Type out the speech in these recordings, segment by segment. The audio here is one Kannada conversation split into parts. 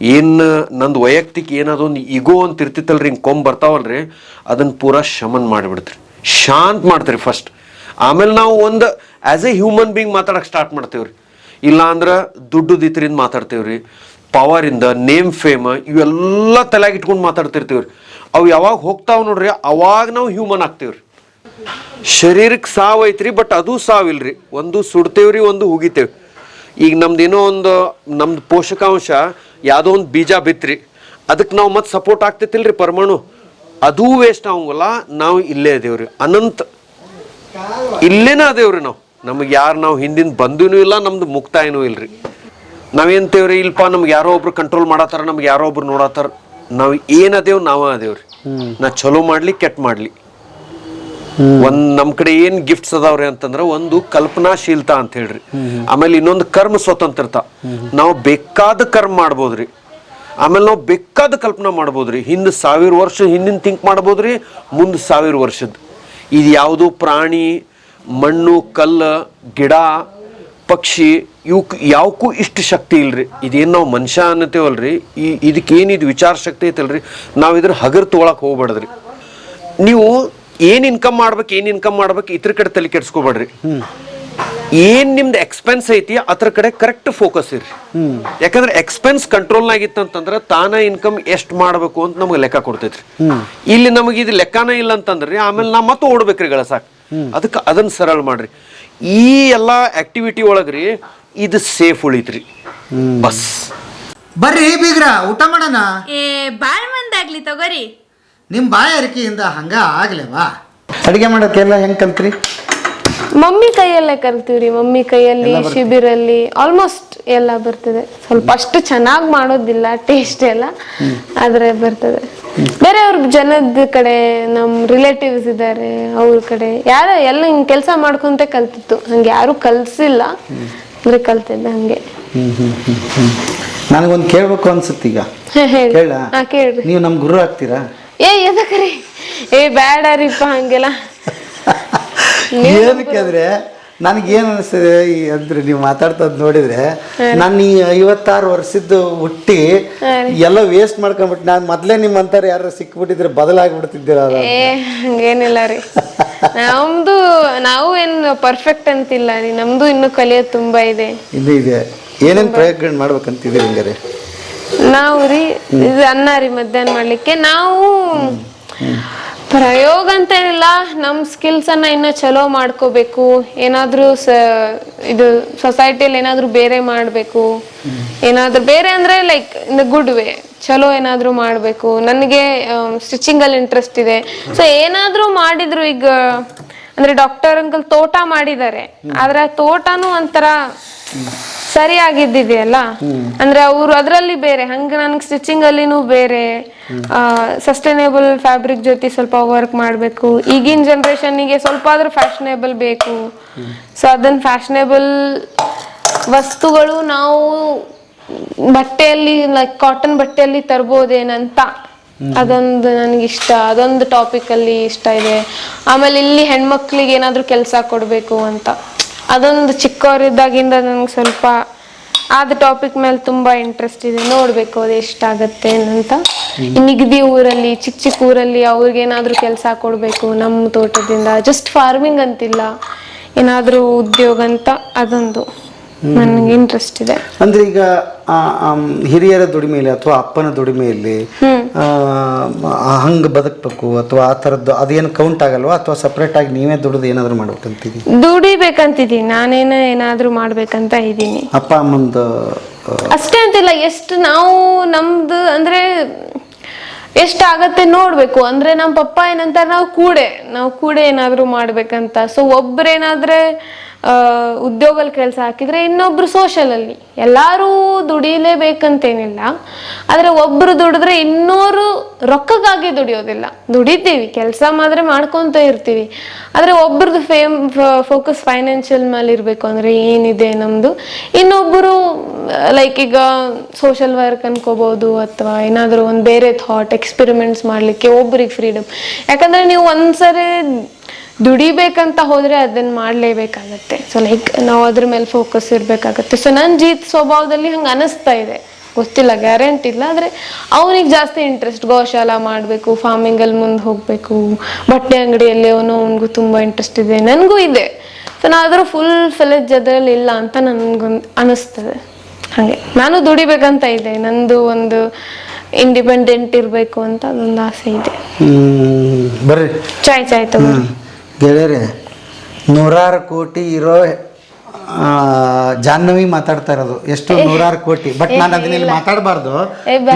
ಏನು ನಂದು ವೈಯಕ್ತಿಕ ಏನದೊಂದು ಇಗೋ ಅಂತ ಇರ್ತಿತ್ತಲ್ರಿ, ಹಿಂಗೆ ಕೊಂಬ್ ಬರ್ತಾವಲ್ರಿ ಅದನ್ನು ಪೂರಾ ಶಮನ್ ಮಾಡಿಬಿಡ್ತೀರಿ. ಶಾಂತ ಮಾಡ್ತೀರಿ ಫಸ್ಟ್ ಆಮೇಲೆ ನಾವು ಒಂದು ಆ್ಯಸ್ ಎ ಹ್ಯೂಮನ್ ಬೀಯಿಂಗ್ ಮಾತಾಡೋಕೆ ಸ್ಟಾರ್ಟ್ ಮಾಡ್ತೇವ್ರಿ. ಇಲ್ಲಾಂದ್ರೆ ದುಡ್ಡು ದಿತ್ರಿಂದ ಮಾತಾಡ್ತೇವ್ರಿ ಪವರಿಂದ ನೇಮ್ ಫೇಮ್ ಇವೆಲ್ಲ ತಲೆಯಾಗ ಇಟ್ಕೊಂಡು ಮಾತಾಡ್ತಿರ್ತೀವ್ರಿ. ಅವು ಯಾವಾಗ ಹೋಗ್ತಾವ ನೋಡ್ರಿ, ಅವಾಗ ನಾವು ಹ್ಯೂಮನ್ ಆಗ್ತೀವ್ರಿ. ಶರೀರಕ್ಕೆ ಸಾವು ಐತ್ರಿ ಬಟ್ ಅದು ಸಾವಿಲ್ರಿ. ಒಂದು ಸುಡ್ತೇವ್ರಿ, ಒಂದು ಹುಗಿತೇವೆ ಈಗ ನಮ್ದು ಏನೋ ಒಂದು ನಮ್ದು ಪೋಷಕಾಂಶ ಯಾವುದೋ ಒಂದು ಬೀಜ ಬಿತ್ರಿ ಅದಕ್ಕೆ ನಾವು ಮತ್ತೆ ಸಪೋರ್ಟ್ ಆಗ್ತೈತಿಲ್ರಿ ಪರಮಾಣು. ಅದೂ ವೇಸ್ಟ್ ಆಗಂಗಿಲ್ಲ ನಾವು ಇಲ್ಲೇ ಅದೇವ್ರಿ ಅನಂತ. ಇಲ್ಲೇನ ಅದೇವ್ರಿ ನಾವು. ನಮಗೆ ಯಾರು ನಾವು ಹಿಂದಿನ ಬಂದೂ ಇಲ್ಲ ನಮ್ದು ಮುಕ್ತಾಯನೂ ಇಲ್ರಿ. ನಾವೇಂತೇವ್ರಿ ಇಲ್ಪ ನಮ್ಗೆ ಯಾರೋ ಒಬ್ರು ಕಂಟ್ರೋಲ್ ಮಾಡತ್ತಾರ ನಮ್ಗೆ ಯಾರೋ ಒಬ್ರು ನೋಡತ್ತಾರ. ನಾವು ಏನು ಅದೇವ್ ನಾವ ಅದೇವ್ರಿ. ನಾ ಚಲೋ ಮಾಡ್ಲಿ ಕೆಟ್ಟ ಮಾಡ್ಲಿ. ಒಂದ್ ನಮ್ ಕಡೆ ಏನ್ ಗಿಫ್ಟ್ಸ್ ಅದಾವ್ರಿ ಅಂತಂದ್ರ ಒಂದು ಕಲ್ಪನಾಶೀಲತಾ ಅಂತ ಹೇಳ್ರಿ. ಆಮೇಲೆ ಇನ್ನೊಂದು ಕರ್ಮ ಸ್ವತಂತ್ರತ. ನಾವು ಬೇಕಾದ ಕರ್ಮ ಮಾಡ್ಬೋದ್ರಿ. ಆಮೇಲೆ ನಾವು ಬೇಕಾದ ಕಲ್ಪನಾ ಮಾಡ್ಬೋದ್ರಿ. ಹಿಂದ್ ಸಾವಿರ ವರ್ಷ ಹಿಂದಿನ ಥಿಂಕ್ ಮಾಡ್ಬೋದ್ರಿ, ಮುಂದ್ ಸಾವಿರ ವರ್ಷದ. ಇದು ಯಾವುದು ಪ್ರಾಣಿ, ಮಣ್ಣು, ಕಲ್ಲ, ಗಿಡ, ಪಕ್ಷಿ, ಇವಕ್ ಯಾವಕ್ಕೂ ಇಷ್ಟು ಶಕ್ತಿ ಇಲ್ರಿ. ಇದೇನು ನಾವು ಮನುಷ್ಯ ಅನ್ನತೇವಲ್ರಿ. ಈ ಇದಕ್ಕೇನಿದು ವಿಚಾರ ಶಕ್ತಿ ಐತಲ್ರಿ. ನಾವು ಇದ್ರ ಹಗರ್ ತೊಗೊಳಕ್ ಹೋಗ್ಬಾರ್ದ್ರಿ. ನೀವು ಏನ್ ಇನ್ಕಮ್ ಮಾಡ್ಬೇಕು ಏನ್ ಇನ್ಕಮ್ ಮಾಡ್ಬೇಕು ಇದ್ರ ಕಡೆ ತಲೆ ಕೆಡ್ಸ್ಕೊಬೇಡ್ರಿ. ಏನ್ ನಿಮ್ದು ಎಕ್ಸ್ಪೆನ್ಸ್ ಐತಿ ಅದ್ರ ಕಡೆ ಕರೆಕ್ಟ್ ಫೋಕಸ್ ಇರ್ರಿ. ಯಾಕಂದ್ರೆ ಎಕ್ಸ್ಪೆನ್ಸ್ ಕಂಟ್ರೋಲ್ನಾಗ ಇತ್ತಂತಂದ್ರೆ ತಾನ ಇನ್ಕಮ್ ಎಷ್ಟ್ ಮಾಡ್ಬೇಕು ಅಂತ ನಮ್ಗೆ ಲೆಕ್ಕ ಕೊಡ್ತೈತ್ರಿ. ಇಲ್ಲಿ ನಮಗೆ ಇದು ಲೆಕ್ಕಾನ ಇಲ್ಲ ಅಂತಂದ್ರಿ ಆಮೇಲೆ ನಾ ಮತ್ತೆ ಓಡ್ಬೇಕ್ರಿ ಗಳಸಾಕ್ ಅದಕ್ಕೆ ಅದನ್ನ ಸರಳ ಮಾಡ್ರಿ. ಈ ಎಲ್ಲಾ ಆಕ್ಟಿವಿಟಿ ಒಳಗ್ರಿ ಇದು ಸೇಫ್ ಉಳಿತ್ರಿ. ಬಸ್. ಬರ್ರಿ ಬೀಗ್ರ ಊಟ ಮಾಡೋಣ? ಏ ಬಾಳ್ ಮಂದಾಗ್ಲಿ ತಗೋರಿ. ನಿಮ್ಮ ಬಾಯಾರಿಕೆಯಿಂದ ಹಂಗ ಆಗ್ಲೇವಾ? ಅಡಿಗೆ ಮಾಡೋಕ್ಕೆಲ್ಲ ಹೆಂಗ್ ಕಲ್ತ್ರಿ? ಮಮ್ಮಿ ಕೈಯಲ್ಲೇ ಕಲ್ತೀವ್ರಿ ಮಮ್ಮಿ ಕೈಯಲ್ಲಿ ಶಿಬಿರಲ್ಲಿ ಆಲ್ಮೋಸ್ಟ್ ಎಲ್ಲ ಬರ್ತದೆ. ಸ್ವಲ್ಪ ಅಷ್ಟು ಚೆನ್ನಾಗಿ ಮಾಡೋದಿಲ್ಲ ಟೇಸ್ಟ್ ಎಲ್ಲ ಆದ್ರೆ ಬರ್ತದೆ. ಬೇರೆ ಅವ್ರ ಜನದ ಕಡೆ ನಮ್ ರಿಲೇಟಿವ್ಸ್ ಇದ್ದಾರೆ ಅವ್ರ ಕಡೆ ಯಾರ ಎಲ್ಲ ಹಿಂಗ್ ಕೆಲಸ ಮಾಡ್ಕೊಂತ ಕಲ್ತಿತ್ತು. ಹಂಗೆ ಯಾರು ಕಲ್ಸಿಲ್ಲ ಅಂದ್ರೆ ಕಲ್ತಿದ್ದೆ ಹಂಗೆ. ನನಗೊಂದು ಕೇಳ್ಬೇಕು ಅನ್ಸುತ್ತೆ ಈಗ. ಹೇಳಿ. ಕೇಳ. ಹಾ ಕೇಳ್ರಿ. ನೀವು ನಮ್ಮ ಗುರು ಆಗ್ತೀರಾ? ಏ ಎದಕ್ರಿ? ಏ ಬ್ಯಾಡ ರೀಪ್ಪ ಹಂಗೆಲ್ಲ ಏನಕ್ಕೆ ಅಂದ್ರೆ ನನಗೇನು ಅನಿಸ್ತದೆ ಈ ಅಂದ್ರೆ ನೀವು ಮಾತಾಡ್ತದ್ ನೋಡಿದ್ರೆ ನಾನು ಈ ಐವತ್ತಾರು ವರ್ಷದ್ದು ಹುಟ್ಟಿ ಎಲ್ಲ ವೇಸ್ಟ್ ಮಾಡ್ಕೊಂಡ್ಬಿಟ್ಟು ನಾನು ಮೊದಲೇ ನಿಮ್ಮಂತಾರೆ ಯಾರು ಸಿಕ್ಬಿಟ್ಟಿದ್ರೆ ಬದಲಾಗ್ಬಿಡ್ತಿದ್ದೀರ ಏ ಹಂಗೇನಿಲ್ಲ ರೀ. ನಮ್ದು ನಾವು ಏನು ಪರ್ಫೆಕ್ಟ್ ಅಂತಿಲ್ಲ ರೀ. ನಮ್ದು ಇನ್ನು ಕಲಿಯೋದು ತುಂಬಾ ಇದೆ. ಇನ್ನೂ ಇದೆ. ಏನೇನು ಪ್ರಯೋಗಗಳು ಮಾಡ್ಬೇಕಂತಿದ್ದೀರಿ ಹಂಗಾರೆ? ನಾವು ರೀ, ಇದು ಅನ್ನ ರೀ ಮಧ್ಯಾಹ್ನ ಮಾಡ್ಲಿಕ್ಕೆ. ನಾವು ಪ್ರಯೋಗ ಅಂತ ಏನಿಲ್ಲ ನಮ್ಮ ಸ್ಕಿಲ್ಸ್ ಅನ್ನ ಇನ್ನ ಚಲೋ ಮಾಡ್ಕೋಬೇಕು. ಏನಾದ್ರೂ ಇದು ಸೊಸೈಟಿಯಲ್ಲಿ ಏನಾದ್ರೂ ಬೇರೆ ಮಾಡಬೇಕು. ಏನಾದ್ರೂ ಬೇರೆ ಅಂದ್ರೆ ಲೈಕ್ ಇನ್ ಗುಡ್ ವೇ ಚಲೋ ಏನಾದ್ರೂ ಮಾಡಬೇಕು. ನನಗೆ ಸ್ಟಿಚಿಂಗ್ ಅಲ್ಲಿ ಇಂಟ್ರೆಸ್ಟ್ ಇದೆ. ಸೊ ಏನಾದ್ರೂ ಮಾಡಿದ್ರು ಈಗ ಅಂದ್ರೆ ಡಾಕ್ಟರ್ ಅಂಕಲ್ ತೋಟ ಮಾಡಿದ್ದಾರೆ. ಆದ್ರೆ ತೋಟನೂ ಒಂಥರ ಸರಿಯಾಗಿದ್ದಿದೆಯಲ್ಲ? ಅಂದ್ರೆ ಅವರು ಅದರಲ್ಲಿ ಬೇರೆ, ಹಂಗ ನನ್ಗೆ ಸ್ಟಿಚಿಂಗ್ ಅಲ್ಲಿನೂ ಬೇರೆ ಸಸ್ಟೈನೇಬಲ್ ಫ್ಯಾಬ್ರಿಕ್ ಜೊತೆ ಸ್ವಲ್ಪ ವರ್ಕ್ ಮಾಡಬೇಕು. ಈಗಿನ ಜನ್ರೇಷನ್ನಿಗೆ ಸ್ವಲ್ಪ ಆದ್ರೂ ಫ್ಯಾಷನೇಬಲ್ ಬೇಕು. ಸೊ ಅದನ್ನ ಫ್ಯಾಷನೇಬಲ್ ವಸ್ತುಗಳು ನಾವು ಬಟ್ಟೆಯಲ್ಲಿ ಲೈಕ್ ಕಾಟನ್ ಬಟ್ಟೆಯಲ್ಲಿ ತರ್ಬೋದೇನಂತ ಅದೊಂದು ನನಗೆ ಇಷ್ಟ ಅದೊಂದು ಟಾಪಿಕ್ ಅಲ್ಲಿ ಇಷ್ಟ ಇದೆ. ಆಮೇಲೆ ಇಲ್ಲಿ ಹೆಣ್ಮಕ್ಳಿಗೆ ಏನಾದ್ರೂ ಕೆಲಸ ಕೊಡಬೇಕು ಅಂತ. ಅದೊಂದು ಚಿಕ್ಕವರಿದ್ದಾಗಿಂದ ನನಗೆ ಸ್ವಲ್ಪ ಆದ ಟಾಪಿಕ್ ಮೇಲೆ ತುಂಬಾ ಇಂಟ್ರೆಸ್ಟ್ ಇದೆ. ನೋಡ್ಬೇಕು ಅದು ಎಷ್ಟಾಗತ್ತೆ ಅಂತ. ನಿಗದಿ ಊರಲ್ಲಿ ಚಿಕ್ಕ ಚಿಕ್ಕ ಊರಲ್ಲಿ ಅವ್ರಿಗೇನಾದ್ರೂ ಕೆಲಸ ಕೊಡಬೇಕು ನಮ್ಮ ತೋಟದಿಂದ. ಜಸ್ಟ್ ಫಾರ್ಮಿಂಗ್ ಅಂತಿಲ್ಲ. ಏನಾದರೂ ಉದ್ಯೋಗ ಅಂತ ಅದೊಂದು. ನನಗೆ ಇಂಟ್ರೆಸ್ಟ್ ಇದೆ. ಅಂದ್ರೆ ಈಗ ಹಿರಿಯರ ದುಡಿಮೆಯಲ್ಲಿ ಅಥವಾ ಅಪ್ಪನ ದುಡಿಮೆಯಲ್ಲಿ ಹಂಗ್ ಬದುಕಬೇಕು ಅಥವಾ ಆ ತರದ್ದು ಅದೇನು ಕೌಂಟ್ ಆಗಲ್ವಾ? ಅಥವಾ ಸಪ್ರೇಟ್ ಆಗಿ ನೀವೇ ದುಡಿದು ಏನಾದ್ರು ಮಾಡ್ಬೇಕಂತಿದ್ದೀನಿ ದುಡಿಬೇಕಂತಿದ್ದೀನಿ. ನಾನೇನೋ ಏನಾದ್ರೂ ಮಾಡ್ಬೇಕಂತ ಇದ್ದೀನಿ. ಅಪ್ಪ ಅಮ್ಮಂದು ಅಷ್ಟೇ ಅಂತಿಲ್ಲ ಎಷ್ಟು ನಾವು ನಮ್ದು ಅಂದ್ರೆ ಎಷ್ಟಾಗತ್ತೆ ನೋಡ್ಬೇಕು. ಅಂದ್ರೆ ನಮ್ಮ ಪಪ್ಪ ಏನಂತಾರೆ ನಾವು ಕೂಡೆ. ನಾವು ಕೂಡೆ ಏನಾದ್ರೂ ಮಾಡ್ಬೇಕಂತ. ಸೊ ಒಬ್ರೇನಾದ್ರೆ ಆ ಉದ್ಯೋಗಲ್ಲಿ ಕೆಲಸ ಹಾಕಿದ್ರೆ ಇನ್ನೊಬ್ರು ಸೋಷಲಲ್ಲಿ ಎಲ್ಲಾರು ದುಡಿಲೇಬೇಕಂತೇನಿಲ್ಲ. ಆದರೆ ಒಬ್ಬರು ದುಡಿದ್ರೆ ಇನ್ನೋರು ರೊಕ್ಕಕ್ಕಾಗಿ ದುಡಿಯೋದಿಲ್ಲ. ದುಡಿತೀವಿ, ಕೆಲಸ ಮಾತ್ರ ಮಾಡ್ಕೊಂತ ಇರ್ತೀವಿ. ಆದರೆ ಒಬ್ರದ್ದು ಫೇಮ್ ಫೋಕಸ್ ಫೈನಾನ್ಷಿಯಲ್ ಮೇಲೆ ಇರಬೇಕು ಅಂದ್ರೆ ಏನಿದೆ ನಮ್ದು? ಇನ್ನೊಬ್ಬರು ಲೈಕ್ ಈಗ ಸೋಷಲ್ ವರ್ಕ್ ಅನ್ಕೋಬಹುದು ಅಥವಾ ಏನಾದರೂ ಒಂದು ಬೇರೆ ಥಾಟ್ ಎಕ್ಸ್ಪೆರಿಮೆಂಟ್ಸ್ ಮಾಡ್ಲಿಕ್ಕೆ ಒಬ್ರಿಗೆ ಫ್ರೀಡಮ್ ಯಾಕಂದ್ರೆ ನೀವು ಒಂದ್ಸರಿ ದುಡಿಬೇಕಂತ ಹೋದ್ರೆ ಅದನ್ನ ಮಾಡ್ಲೇಬೇಕಾಗತ್ತೆ. ಸೊ ಲೈಕ್ ನಾವು ಅದ್ರ ಮೇಲೆ ಫೋಕಸ್ ಇರ್ಬೇಕಾಗತ್ತೆ. ಸೊ ನನ್ನ ಜೀತ್ ಸ್ವಭಾವದಲ್ಲಿ ಹಂಗೆ ಅನಿಸ್ತಾ ಇದೆ. ಗೊತ್ತಿಲ್ಲ ಗ್ಯಾರಂಟಿ ಇಲ್ಲ. ಆದರೆ ಅವನಿಗೆ ಜಾಸ್ತಿ ಇಂಟ್ರೆಸ್ಟ್ ಗೋಶಾಲ ಮಾಡಬೇಕು ಫಾರ್ಮಿಂಗಲ್ಲಿ ಮುಂದೆ ಹೋಗಬೇಕು. ಬಟ್ಟೆ ಅಂಗಡಿಯಲ್ಲಿ ಅವನು, ಅವನಿಗೂ ತುಂಬ ಇಂಟ್ರೆಸ್ಟ್ ಇದೆ. ನನಗೂ ಇದೆ. ಸೊ ನಾ ಆದರೂ ಫುಲ್ ಫ್ಲೆಜ್ ಅದರಲ್ಲಿ ಇಲ್ಲ ಅಂತ ನನಗೊಂದು ಅನಿಸ್ತದೆ. ಹಾಗೆ. ನಾನು ದುಡಿಬೇಕಂತ ಇದೆ ನಂದು ಒಂದು ಇಂಡಿಪೆಂಡೆಂಟ್ ಇರಬೇಕು ಅಂತ ಅದೊಂದು ಆಸೆ ಇದೆ. ಬರ್ರಿ. ಚಾಯ್ ಚಾಯ್ ತಗೋ ಗೆಳೆಯರೆ ನೂರಾರು ಕೋಟಿ ಇರೋ ಜಾಹ್ನವಿ ಮಾತಾಡ್ತಾ ಇರೋದು. ಎಷ್ಟು ನೂರಾರು ಕೋಟಿ. ಬಟ್ ನಾನು ಅದನ್ನ ಇಲ್ಲಿ. ಮಾತಾಡಬಾರ್ದು.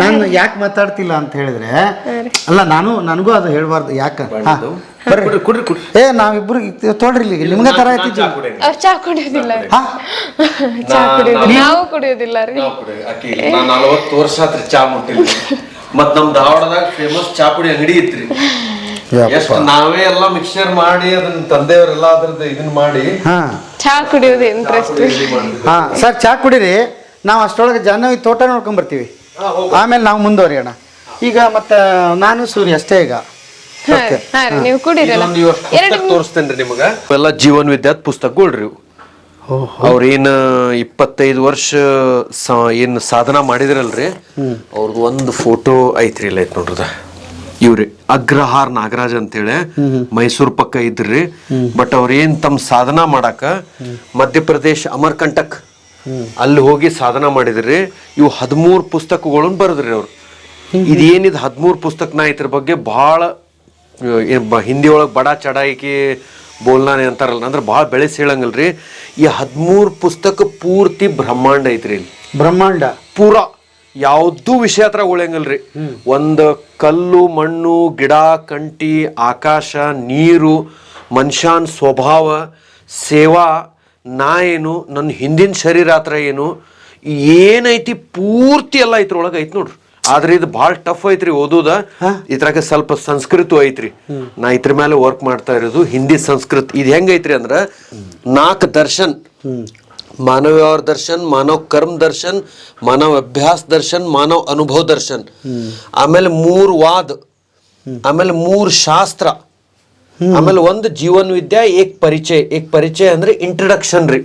ನಾನು ಯಾಕೆ ಮಾತಾಡ್ತಿಲ್ಲ ಅಂತ ಹೇಳಿದ್ರೆ ಅಲ್ಲ ನಾನು ನನಗೂ ಅದು ಹೇಳಬಾರ್ದು. ಯಾಕೆ? ಏ ನಾವಿಬ್ರು ತೋಡ್ರಿ ಇಲ್ಲಿ ನಿಮ್ಗೆ ತರ ಅವ್ರು ಚಾ ಕುಡಿಯೋದಿಲ್ಲ. ಚಾ ಕುಡಿಯೋದಿಲ್ಲ. ನಾವು? ಕುಡಿಯೋದಿಲ್ಲ ರೀ. ನಲವತ್ತು ವರ್ಷ ಆತ್ರಿ ಚಾ ಮುಟ್ಟಿಲ್ಲ. ಮತ್ ನಮ್ ಧಾರವಾಡದಾಗ ಫೇಮಸ್ ಚಾ ಪುಡಿ ಅಂಗಡಿ ಇತ್ರಿ. ಎಷ್ಟು ನಾವೇ ಎಲ್ಲ ಮಿಕ್ಸರ್ ಮಾಡಿ ಅದನ್ನ ತಂದೆಯವರೆಲ್ಲ ಅದ್ರದ್ದು ಇದನ್ನ ಮಾಡಿ ಹಾ. ಚಾ ಕುಡಿಯೋದು ಇಂಟ್ರೆಸ್ಟ್. ಹಾ ಸರ್ ಚಾ ಕುಡೀರಿ. ನಾವು ಅಷ್ಟರೊಳಗೆ ಜಾಹ್ನವಿ ತೋಟ ನೋಡ್ಕೊಂಡ್ ಬರ್ತೀವಿ ಆಮೇಲೆ ನಾವು ಮುಂದುವರಿಯೋಣ. ಈಗ ಮತ್ತೆ ನಾನು ಸೂರ್ಯ ಅಷ್ಟೇ ಈಗ. ಓಕೆ. ಹಾ ರೀ ನೀವು ಕುಡೀರಲ್ಲ ತೋರಿಸ್ತೇನ್ರಿ ನಿಮಗ. ಎಲ್ಲ ಜೀವನ್ ವಿದ್ಯಾತ್ ಪುಸ್ತಕಗಳ್ರಿ ಇವು? ಅವ್ರೇನು ಇಪ್ಪತ್ತೈದು ವರ್ಷ ಸ- ಏನ್ ಸಾಧನ ಮಾಡಿದ್ರಲ್ರಿ? ಅವ್ರದ್ದು ಒಂದು ಫೋಟೋ ಐತ್ರಿ ಇಲ್ಲ ಐತ್ ನೋಡ್ರದ ಇವ್ರಿ ಅಗ್ರಹಾರ್ ನಾಗರಾಜ್ ಅಂತೇಳಿ ಮೈಸೂರ್ ಪಕ್ಕ ಇದ್ರಿ. ಬಟ್ ಅವ್ರ ಏನ್ ತಮ್ಮ ಸಾಧನ ಮಾಡಾಕ ಮಧ್ಯಪ್ರದೇಶ ಅಮರ್ಕಂಟಕ್ ಅಲ್ಲಿ ಹೋಗಿ ಸಾಧನ ಮಾಡಿದ್ರಿ. ಇವು ಹದಿಮೂರು ಪುಸ್ತಕಗಳನ್ನು ಬರೆದ್ರಿ ಅವ್ರು. ಇದೇನಿದ್ ಹದಿಮೂರು ಪುಸ್ತಕ ನಾ ಇದ್ರ ಬಗ್ಗೆ ಬ- ಹಿಂದಿ ಒಳಗೆ ಬಡ ಚಡಾಯಿಕೆ ಬೋಲ್ನಾನೆ ಅಂತಾರಲ್ಲ ಅಂದ್ರೆ ಭಾಳ ಬೆಳೆಸಿ ಹೇಳಂಗಲ್ರಿ ಈ ಹದಿಮೂರು ಪುಸ್ತಕ ಪೂರ್ತಿ ಬ್ರಹ್ಮಾಂಡ ಐತ್ರಿ ಇಲ್ಲಿ. ಬ್ರಹ್ಮಾಂಡ? ಪೂರ. ಯಾವ್ದೂ ವಿಷಯ ಹತ್ರ ಉಳಿಯಂಗಲ್ರಿ. ಒಂದು ಕಲ್ಲು ಮಣ್ಣು ಗಿಡ ಕಂಟಿ ಆಕಾಶ ನೀರು ಮನುಷ್ಯನ ಸ್ವಭಾವ ಸೇವಾ ನಾ ಏನು ನನ್ನ ಹಿಂದಿನ ಶರೀರ ಹತ್ರ ಏನು ಏನೈತಿ ಪೂರ್ತಿ ಎಲ್ಲ ಇದ್ರೊಳಗೆ ಐತಿ ನೋಡ್ರಿ. ಆದ್ರೆ ಇದು ಭಾಳ ಟಫ್ ಐತ್ರಿ ಓದೋದ. ಇದ್ರಾಗ ಸ್ವಲ್ಪ ಸಂಸ್ಕೃತ ಐತ್ರಿ. ನಾ ಇದ್ರ ಮೇಲೆ ವರ್ಕ್ ಮಾಡ್ತಾ ಇರೋದು ಹಿಂದಿ ಸಂಸ್ಕೃತ್. ಇದು ಹೆಂಗೈತ್ರಿ ಅಂದ್ರ ನಾಲ್ಕು ದರ್ಶನ್. मानव व्यवहार दर्शन मानव कर्म दर्शन मानव ಅಭ್ಯಾಸ ದರ್ಶನ್ ಮಾನವ ಅನುಭವ ದರ್ಶನ್ ಆಮೇಲೆ ಮೂರು ವಾದ ಆಮೇಲೆ ಮೂರು ಶಾಸ್ತ್ರ ಆಮೇಲೆ ಒಂದು ಜೀವನ್ ವಿದ್ಯಾ ಏಕ್ ಪರಿಚಯ ಏಕ್ ಪರಿಚಯ ಅಂದ್ರೆ ಇಂಟ್ರಡಕ್ಷನ್ ರೀ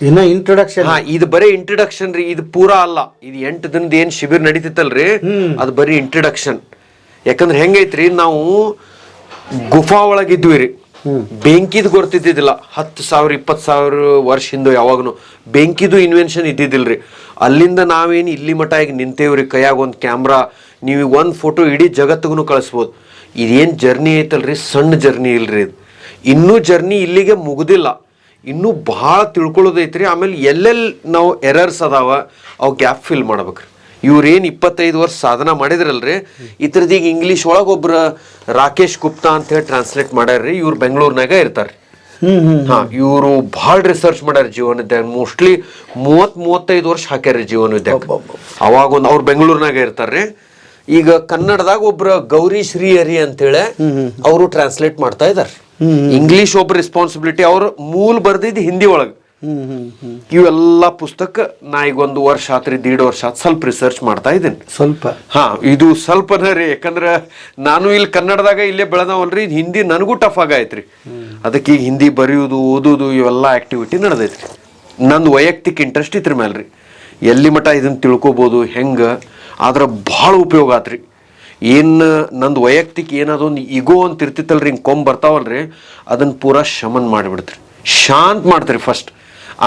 ಇನ್ನ ಇಂಟ್ರೊಡಕ್ಷನ್ ಹಾ ಇದು ಬರೀ ಇಂಟ್ರಡಕ್ಷನ್ ರೀ ಇದು ಪೂರಾ ಅಲ್ಲ ಇದು ಎಂಟು ದಿನದ ಏನ್ ಶಿಬಿರ ನಡೀತಿತ್ತಲ್ರಿ ಅದು ಬರೀ ಇಂಟ್ರಡಕ್ಷನ್ ಯಾಕಂದ್ರೆ ಹೆಂಗೈತ್ರಿ ನಾವು ಗುಫಾ ಒಳಗಿದ್ವಿ ರೀ ಬೆಂಕಿದ್ ಗೊತ್ತಿದ್ದಿದ್ದಿಲ್ಲ ಹತ್ತು ಸಾವಿರ, ಇಪ್ಪತ್ತು ಸಾವಿರ ವರ್ಷ ಹಿಂದೆ ಯಾವಾಗನು. ಬೆಂಕಿದು ಇನ್ವೆನ್ಷನ್ ಇದ್ದಿದ್ದಿಲ್ರಿ. ಅಲ್ಲಿಂದ ನಾವೇನು ಇಲ್ಲಿ ಮಠ ಈಗ ನಿಂತೇವ್ರಿ, ಕೈಯಾಗ ಒಂದು ಕ್ಯಾಮ್ರಾ ನೀವು ಒಂದು ಫೋಟೋ ಇಡೀ ಜಗತ್ತಿಗೂ ಕಳಿಸ್ಬೋದು. ಇದೇನು ಜರ್ನಿ ಐತಲ್ರಿ? ಸಣ್ಣ ಜರ್ನಿ ಇಲ್ರಿ ಇದು. ಇನ್ನೂ ಜರ್ನಿ ಇಲ್ಲಿಗೆ ಮುಗುದಿಲ್ಲ. ಇನ್ನೂ ಭಾಳ ತಿಳ್ಕೊಳ್ಳೋದೈತ್ರಿ. ಆಮೇಲೆ ಎಲ್ಲೆಲ್ಲಿ ನಾವು ಎರರ್ಸ್ ಅದಾವ, ಅವು ಗ್ಯಾಪ್ ಫಿಲ್ ಮಾಡ್ಬೇಕ್ರಿ. ಇವ್ರೇನು ಇಪ್ಪತ್ತೈದು ವರ್ಷ ಸಾಧನ ಮಾಡಿದ್ರಲ್ರಿ? ಇತರದೀಗ ಇಂಗ್ಲಿಷ್ ಒಳಗೆ ಒಬ್ರು ರಾಕೇಶ್ ಗುಪ್ತಾ ಅಂತ ಹೇಳಿ ಟ್ರಾನ್ಸ್ಲೇಟ್ ಮಾಡ್ಯಾರ್ರಿ ಇವ್ರು ಬೆಂಗಳೂರಿನಾಗ ಇರ್ತಾರೆ ಹಾ ಇವರು ಭಾಳ ರಿಸರ್ಚ್ ಮಾಡ್ಯಾರ ಜೀವನ ಮೋಸ್ಟ್ಲಿ ಮೂವತ್ ಮೂವತ್ತೈದು ವರ್ಷ ಹಾಕ್ಯಾರ ಜೀವನ ಅವಾಗ ಒಂದು ಅವ್ರು ಬೆಂಗಳೂರಿನಾಗ ಇರ್ತಾರ್ರಿ. ಈಗ ಕನ್ನಡದಾಗ ಒಬ್ರ ಗೌರಿ ಶ್ರೀಹರಿ ಅಂತೇಳಿ ಅವರು ಟ್ರಾನ್ಸ್ಲೇಟ್ ಮಾಡ್ತಾ ಇದಾರೆ ಇಂಗ್ಲಿಷ್ ಒಬ್ಬ ರೆಸ್ಪಾನ್ಸಿಬಿಲಿಟಿ ಅವ್ರ ಮೂಲ ಬರ್ದಿದ್ದು ಹಿಂದಿ ಒಳಗೆ. ಇವೆಲ್ಲ ಪುಸ್ತಕ ನಾ ಈಗ ಒಂದು ವರ್ಷ ಆತ್ರಿ ದೀಡ್ ವರ್ಷ ಆತ್. ಸ್ವಲ್ಪ ರಿಸರ್ಚ್ ಮಾಡ್ತಾ ಇದ್ದೀನಿ. ಸ್ವಲ್ಪ. ಹಾ ಇದು ಸ್ವಲ್ಪನೇ ರೀ. ಯಾಕಂದ್ರೆ ನಾನು ಇಲ್ಲಿ ಕನ್ನಡದಾಗ ಇಲ್ಲೇ ಬೆಳೆದವಲ್ರಿ ಇದು ಹಿಂದಿ ನನಗೂ ಟಫ್ ಆಗೈತ್ರಿ. ಅದಕ್ಕೆ ಈಗ ಹಿಂದಿ ಬರೆಯೋದು ಓದೋದು ಇವೆಲ್ಲ ಆಕ್ಟಿವಿಟಿ ನಡೆದೈತ್ರಿ. ನಂದು ವೈಯಕ್ತಿಕ ಇಂಟ್ರೆಸ್ಟ್ ಇತ್ರ ಮೇಲೆ ರೀ ಎಲ್ಲಿ ಮಟ ಇದನ್ನು ತಿಳ್ಕೊಬೋದು ಹೆಂಗೆ? ಆದ್ರೆ ಭಾಳ ಉಪಯೋಗ ಆತ್ರಿ. ಏನು ನಂದು ವೈಯಕ್ತಿಕ ಏನದೊಂದು ಇಗೋ ಅಂತ ಇರ್ತಿತ್ತಲ್ರಿ ಹಿಂಗೆ ಕೊಂಬ್ ಬರ್ತಾವಲ್ರಿ ಅದನ್ನ ಪೂರಾ ಶಮನ್ ಮಾಡಿಬಿಡ್ತ್ರಿ. ಶಾಂತ್ ಮಾಡ್ತೀರಿ ಫಸ್ಟ್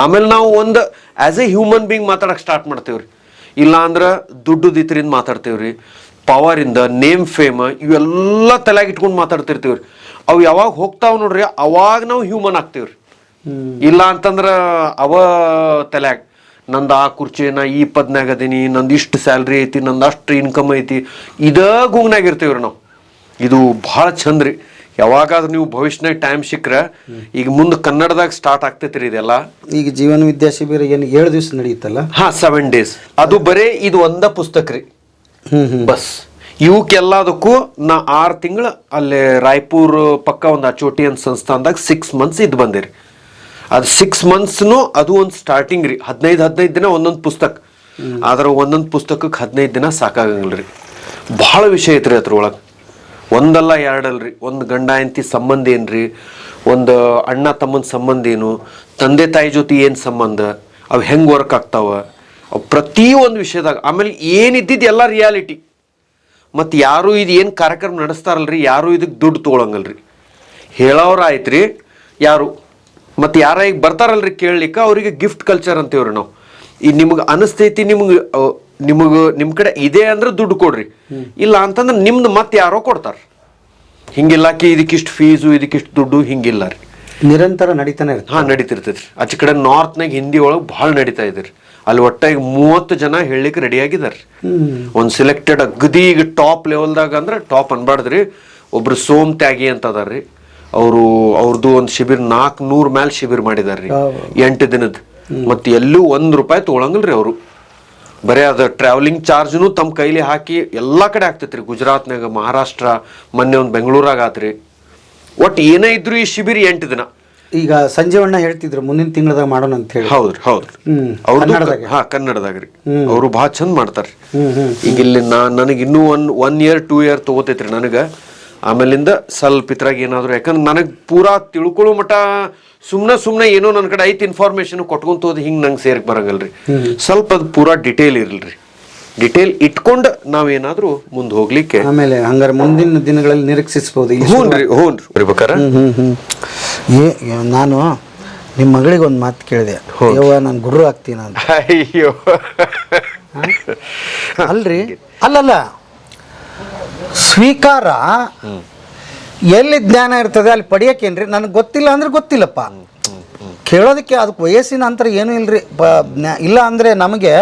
ಆಮೇಲೆ ನಾವು ಒಂದು ಆ್ಯಸ್ ಎ ಹ್ಯೂಮನ್ ಬೀಂಗ್ ಮಾತಾಡೋಕೆ ಸ್ಟಾರ್ಟ್ ಮಾಡ್ತೇವ್ರಿ. ಇಲ್ಲಾಂದ್ರೆ ದುಡ್ಡು ದಿತ್ರಿಂದ ಮಾತಾಡ್ತೇವ್ರಿ. ಪವರಿಂದ ನೇಮ್ ಫೇಮ್ ಇವೆಲ್ಲ ತಲೆಯಾಗ ಇಟ್ಕೊಂಡು ಮಾತಾಡ್ತಿರ್ತೀವ್ರಿ. ಅವು ಯಾವಾಗ ಹೋಗ್ತಾವ ನೋಡ್ರಿ ಅವಾಗ ನಾವು ಹ್ಯೂಮನ್ ಆಗ್ತೀವ್ರಿ. ಇಲ್ಲ ಅಂತಂದ್ರೆ ಅವ ತಲೆಯಾಗ ನಂದು ಆ ಕುರ್ಚಿ ನಾ ಈ ಪದ್ನಾಗ ಅದೀನಿ ನಂದು ಇಷ್ಟು ಸ್ಯಾಲ್ರಿ ಐತಿ ನಂದು ಅಷ್ಟು ಇನ್ಕಮ್ ಐತಿ ಇದ ಗುಂಗ್ನಾಗ ಇರ್ತೀವ್ರಿ ನಾವು. ಇದು ಭಾಳ ಚಂದ್ರಿ. ಯಾವಾಗಾದ್ರೂ ನೀವು ಭವಿಷ್ಯನಾಗ ಟೈಮ್ ಸಿಕ್ಕರೆ ಈಗ ಮುಂದೆ ಕನ್ನಡದಾಗ ಸ್ಟಾರ್ಟ್ ಆಗ್ತೈತ್ರಿ ಇದೆಲ್ಲ. ಈಗ ಜೀವನ ವಿದ್ಯಾ ಶಿಬಿರ ಏನು ಏಳು ದಿವಸ ನಡೆಯುತ್ತಲ್ಲ ಹಾ ಸೆವೆನ್ ಡೇಸ್ ಅದು ಬರೇ ಇದು ಒಂದ ಪುಸ್ತಕ ರೀ. ಬಸ್. ಇವಕ್ಕೆಲ್ಲದಕ್ಕೂ ನಾ ಆರು ತಿಂಗಳು ಅಲ್ಲಿ ರಾಯ್ಪುರ್ ಪಕ್ಕ ಒಂದು ಅಚೋಟಿ ಅಂತ ಸಂಸ್ಥಾನದಾಗ ಸಿಕ್ಸ್ ಮಂತ್ಸ್ ಇದು ಬಂದಿರಿ ಅದು ಸಿಕ್ಸ್ ಮಂತ್ಸ್ನು ಅದು ಒಂದು ಸ್ಟಾರ್ಟಿಂಗ್ ರೀ. ಹದಿನೈದು ಹದಿನೈದು ದಿನ ಒಂದೊಂದು ಪುಸ್ತಕ. ಆದ್ರೆ ಒಂದೊಂದು ಪುಸ್ತಕಕ್ಕೆ ಹದಿನೈದು ದಿನ ಸಾಕಾಗಂಗಿಲ್ಲ ರೀ ಭಾಳ ವಿಷಯ ಐತ್ರಿ ಅದ್ರೊಳಗೆ. ಒಂದಲ್ಲ ಎರಡಲ್ರಿ. ಒಂದು ಗಂಡ ಹೆಂಡತಿ ಸಂಬಂಧ ಏನ್ರಿ? ಒಂದು ಅಣ್ಣ ತಮ್ಮನ ಸಂಬಂಧ ಏನು? ತಂದೆ ತಾಯಿ ಜೊತೆ ಏನು ಸಂಬಂಧ? ಅವು ಹೆಂಗೆ ವರ್ಕ್ ಆಗ್ತಾವ? ಪ್ರತಿ ಒಂದು ವಿಷಯದಾಗ, ಆಮೇಲೆ ಏನಿದ್ದಿದ್ದು ಎಲ್ಲ ರಿಯಾಲಿಟಿ. ಮತ್ತು ಯಾರು ಇದು ಏನು ಕಾರ್ಯಕ್ರಮ ನಡೆಸ್ತಾರಲ್ರಿ, ಯಾರು ಇದಕ್ಕೆ ದುಡ್ಡು ತೊಗೊಳಂಗಲ್ರಿ. ಹೇಳೋರು ಆಯ್ತು ರೀ ಯಾರು? ಮತ್ತು ಯಾರ ಈಗ ಬರ್ತಾರಲ್ರಿ ಕೇಳಲಿಕ್ಕೆ, ಅವರಿಗೆ ಗಿಫ್ಟ್ ಕಲ್ಚರ್ ಅಂತೀವ್ರಿ ನಾವು. ಈ ನಿಮಗೆ ಅನಿಸ್ತೈತಿ ನಿಮ್ಗೆ ನಿಮಗೆ ನಿಮ್ಮ ಕಡೆ ಇದೆ ಅಂದ್ರೆ ದುಡ್ಡು ಕೊಡ್ರಿ. ಇಲ್ಲ ಅಂತಂದ್ರೆ ನಿಮ್ದು ಮತ್ತೆ ಯಾರೋ ಕೊಡ್ತಾರೆ. ಹಿಂಗಿಲ್ಲ ಕಿ ಇದಕ್ಕಿಷ್ಟು ಫೀಸು ಇದಕ್ಕಿಷ್ಟು ದುಡ್ಡು ಹಿಂಗಿಲ್ಲ ರೀ. ನಿರಂತರ ನಡೀತಾನೆ ಇರುತ್ತೆ ಹಾಂ ನಡೀತಿರ್ತೈತಿ ಆಚೆ ಕಡೆ ನಾರ್ತ್ನಾಗ ಹಿಂದಿ ಒಳಗೆ ಭಾಳ ನಡೀತಾ ಇದ್ರಿ ಅಲ್ಲಿ ಒಟ್ಟಾಗಿ ಮೂವತ್ತು ಜನ ಹೇಳಲಿಕ್ಕೆ ರೆಡಿ ಆಗಿದ್ದಾರೆ ಒಂದು ಸೆಲೆಕ್ಟೆಡ್ ಅಗದಿ ಈಗ ಟಾಪ್ ಲೆವೆಲ್ದಾಗ ಅಂದ್ರೆ ಟಾಪ್ ಅನ್ಬಾರ್ದ್ರಿ ಒಬ್ರು ಸೋಮ್ ತ್ಯಾಗಿ ಅಂತ ಅದಾರ್ರಿ ಅವರು ಅವ್ರದ್ದು ಒಂದು ಶಿಬಿರ್ ನಾಲ್ಕುನೂರು ಮ್ಯಾಲ ಶಿಬಿರ್ ಮಾಡಿದಾರ್ರಿ ಎಂಟು ದಿನದ. ಮತ್ತೆ ಎಲ್ಲೂ ಒಂದು ರೂಪಾಯಿ ತೊಗೊಳಂಗಿಲ್ರಿ ಅವರು. ಬರೀ ಅದು ಟ್ರಾವೆಲಿಂಗ್ ಚಾರ್ಜ್ನು ತಮ್ಮ ಕೈಲಿ ಹಾಕಿ ಎಲ್ಲ ಕಡೆ ಆಗ್ತೈತ್ರಿ. ಗುಜರಾತ್ನಾಗ ಮಹಾರಾಷ್ಟ್ರ ಮೊನ್ನೆ ಒಂದು ಬೆಂಗಳೂರಾಗ ಆತ್ರಿ. ಒಟ್ಟು ಏನೇ ಇದ್ರು ಈ ಶಿಬಿರ ಎಂಟು ದಿನ. ಈಗ ಸಂಜೀವಣ್ಣ ಹೇಳ್ತಿದ್ರು ಮುಂದಿನ ತಿಂಗಳದಾಗ ಮಾಡೋಣ ಅಂತ ಹೇಳಿ. ಹೌದ್ರಿ ಹೌದ್ರಿ. ಹ್ಮ್. ಹಾ ಕನ್ನಡದಾಗ? ಕನ್ನಡದಾಗ್ರಿ. ಅವರು ಭಾಳ ಚಂದ ಮಾಡ್ತಾರ್ರಿ. ಈಗ ಇಲ್ಲಿ ನಾ ನನಗೆ ಇನ್ನೂ one one year two year ತಗೋತೈತ್ರಿ ನನಗೆ. ಆಮೇಲಿಂದ ಸ್ವಲ್ಪ ಇದ್ರಾಗ ಏನಾದ್ರು ಯಾಕಂದ್ರೆ ನನಗೆ ಪೂರಾ ತಿಳ್ಕೊಳ್ಳೋ ಮಟ್ಟ ಸುಮ್ಮನೆ ಸುಮ್ಮನೆ ಏನೋ ನನ್ನ ಕಡೆ ಐತಿ ಇನ್ಫಾರ್ಮೇಷನ್ ಕೊಟ್ಕೊಂತ ಹೋದ್ ಹಿಂಗೆ ನಂಗೆ ಸೇರಕ್ ಬರಂಗಲ್ರಿ. ಸ್ವಲ್ಪ ಅದು ಪೂರಾ ಡಿಟೇಲ್ ಇರಲ್ರಿ. ಡಿಟೇಲ್ ಇಟ್ಕೊಂಡು ನಾವೇನಾದ್ರೂ ಮುಂದೆ ಹೋಗ್ಲಿಕ್ಕೆ ಆಮೇಲೆ ಹಂಗಾರೆ ಮುಂದಿನ ದಿನಗಳಲ್ಲಿ ನಿರೀಕ್ಷಿಸಬಹುದು ಹ್ಞೂ ರೀ ಹ್ಞೂ ರೀ ಹ್ಮ್ ಹ್ಮ್ ಹ್ಮ್. ಏ ಏ- ನಾನು ನಿಮ್ಮ ಮಗಳಿಗೆ ಒಂದು ಮಾತು ಕೇಳಿದೆ. ಯವ್ವ ನಾನು ಗುರು ಆಗ್ತೀನಿ ಅಂತ ಅಯ್ಯೋ ಅಲ್ರಿ? ಅಲ್ಲಲ್ಲ. ಸ್ವೀಕಾರ ಎಲ್ಲಿ ಜ್ಞಾನ ಇರ್ತದೆ ಅಲ್ಲಿ ಪಡಿಯಕ್ಕೇನ್ರಿ ನನಗೆ ಗೊತ್ತಿಲ್ಲ ಅಂದ್ರೆ ಗೊತ್ತಿಲ್ಲಪ್ಪ. ಕೇಳೋದಕ್ಕೆ ಅದಕ್ಕೆ ವಯಸ್ಸಿನ ಅಂತರ ಏನೂ ಜ್ಞಾ- ಇಲ್ಲ ಅಂದರೆ ನಮಗೆ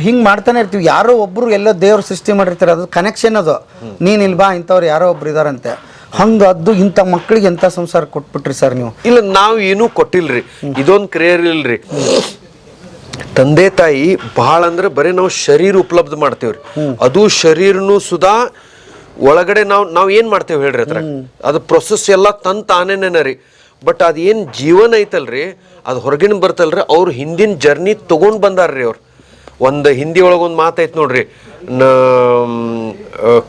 ಹಿಂಗೆ ಮಾಡ್ತಾನೆ ಇರ್ತೀವಿ. ಯಾರೋ ಒಬ್ಬರು ಎಲ್ಲೋ ದೇವ್ರು ಸೃಷ್ಟಿ ಮಾಡಿರ್ತಾರೆ. ಅದು ಕನೆಕ್ಷನ್ ಅದು. ನೀನಿಲ್ಲ ಬಾ, ಇಂಥವ್ರು ಯಾರೋ ಒಬ್ರು ಇದಾರಂತೆ. ಹಂಗೆ ಅದು ಇಂಥ ಮಕ್ಕಳಿಗೆ ಎಂಥ ಸಂಸಾರ ಕೊಟ್ಬಿಟ್ರಿ ಸರ್ ನೀವು? ಇಲ್ಲ, ನಾವು ಏನೂ ಕೊಟ್ಟಿಲ್ರಿ. ಇದೊಂದು ಕ್ರಿಯರ್ ಇಲ್ರಿ. ತಂದೆ ತಾಯಿ ಬಹಳ ಅಂದ್ರೆ ಬರೀ ನಾವು ಶರೀರ ಉಪಲಬ್ಧ ಮಾಡ್ತೇವ್ರಿ. ಅದು ಶರೀರನು ಸುದಾ ಒಳಗಡೆ ನಾವು ನಾವು ಏನ್ ಮಾಡ್ತೇವೆ ಹೇಳ್ರಿ ಅದ್ರ ಅದು ಪ್ರೊಸೆಸ್ ಎಲ್ಲ ತನ್ ತಾನೇನೇನ ರೀ. ಬಟ್ ಅದು ಏನು ಜೀವನ ಐತಲ್ರಿ ಅದು ಹೊರಗಿನ ಬರ್ತಲ್ರಿ ಅವ್ರು ಹಿಂದಿನ ಜರ್ನಿ ತಗೊಂಡ್ ಬಂದಾರ್ರಿ ಅವ್ರು. ಒಂದು ಹಿಂದಿ ಒಳಗೆ ಒಂದು ಮಾತೈತ್ ನೋಡ್ರಿ. ನ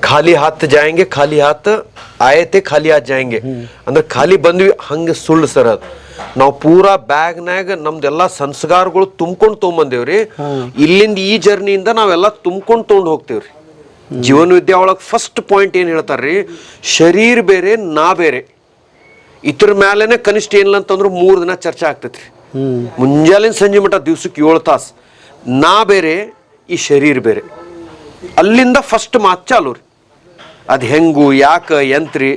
ಖಾಲಿ ಹಾತ್ ಜಾಯಂಗೆ ಖಾಲಿ ಹಾತ್ ಆಯತೆ ಖಾಲಿ ಹಾತ್ ಜಾಯಂಗೆ. ಅಂದ್ರೆ ಖಾಲಿ ಬಂದ್ವಿ ಹಂಗೆ ಸುಳ್ಳು ಸರ್ ಅದು. ನಾವು ಪೂರಾ ಬ್ಯಾಗ್ನಾಗ ನಮ್ದೆಲ್ಲ ಸಂಸ್ಕಾರಗಳು ತುಂಬ್ಕೊಂಡು ತೊಗೊಂಬಂದೇವ್ರಿ ಇಲ್ಲಿಂದ ಈ ಜರ್ನಿಯಿಂದ ನಾವೆಲ್ಲ ತುಂಬ್ಕೊಂಡು ತೊಗೊಂಡು ಹೋಗ್ತೇವ್ರಿ. ಜೀವನ ವಿದ್ಯೆ ಒಳಗೆ ಫಸ್ಟ್ ಪಾಯಿಂಟ್ ಏನು ಹೇಳ್ತಾರ್ರಿ, ಶರೀರ ಬೇರೆ, ನಾ ಬೇರೆ. ಇದ್ರ ಮ್ಯಾಲೇನೆ ಕನಿಷ್ಠ ಏನಿಲ್ಲ ಅಂತಂದ್ರೆ ಮೂರು ದಿನ ಚರ್ಚೆ ಆಗ್ತೈತ್ರಿ. ಮುಂಜಾನೆ ಸಂಜೆ ಮಟ್ಟ ದಿವ್ಸಕ್ಕೆ ಏಳು ತಾಸು. ನಾ ಬೇರೆ, ಈ ಶರೀರ ಬೇರೆ. ಅಲ್ಲಿಂದ ಫಸ್ಟ್ ಮಾತು ಚಾಲು ರೀ ಅದು ಹೆಂಗು, ಯಾಕೆ, ಯಂತ್ರಿ.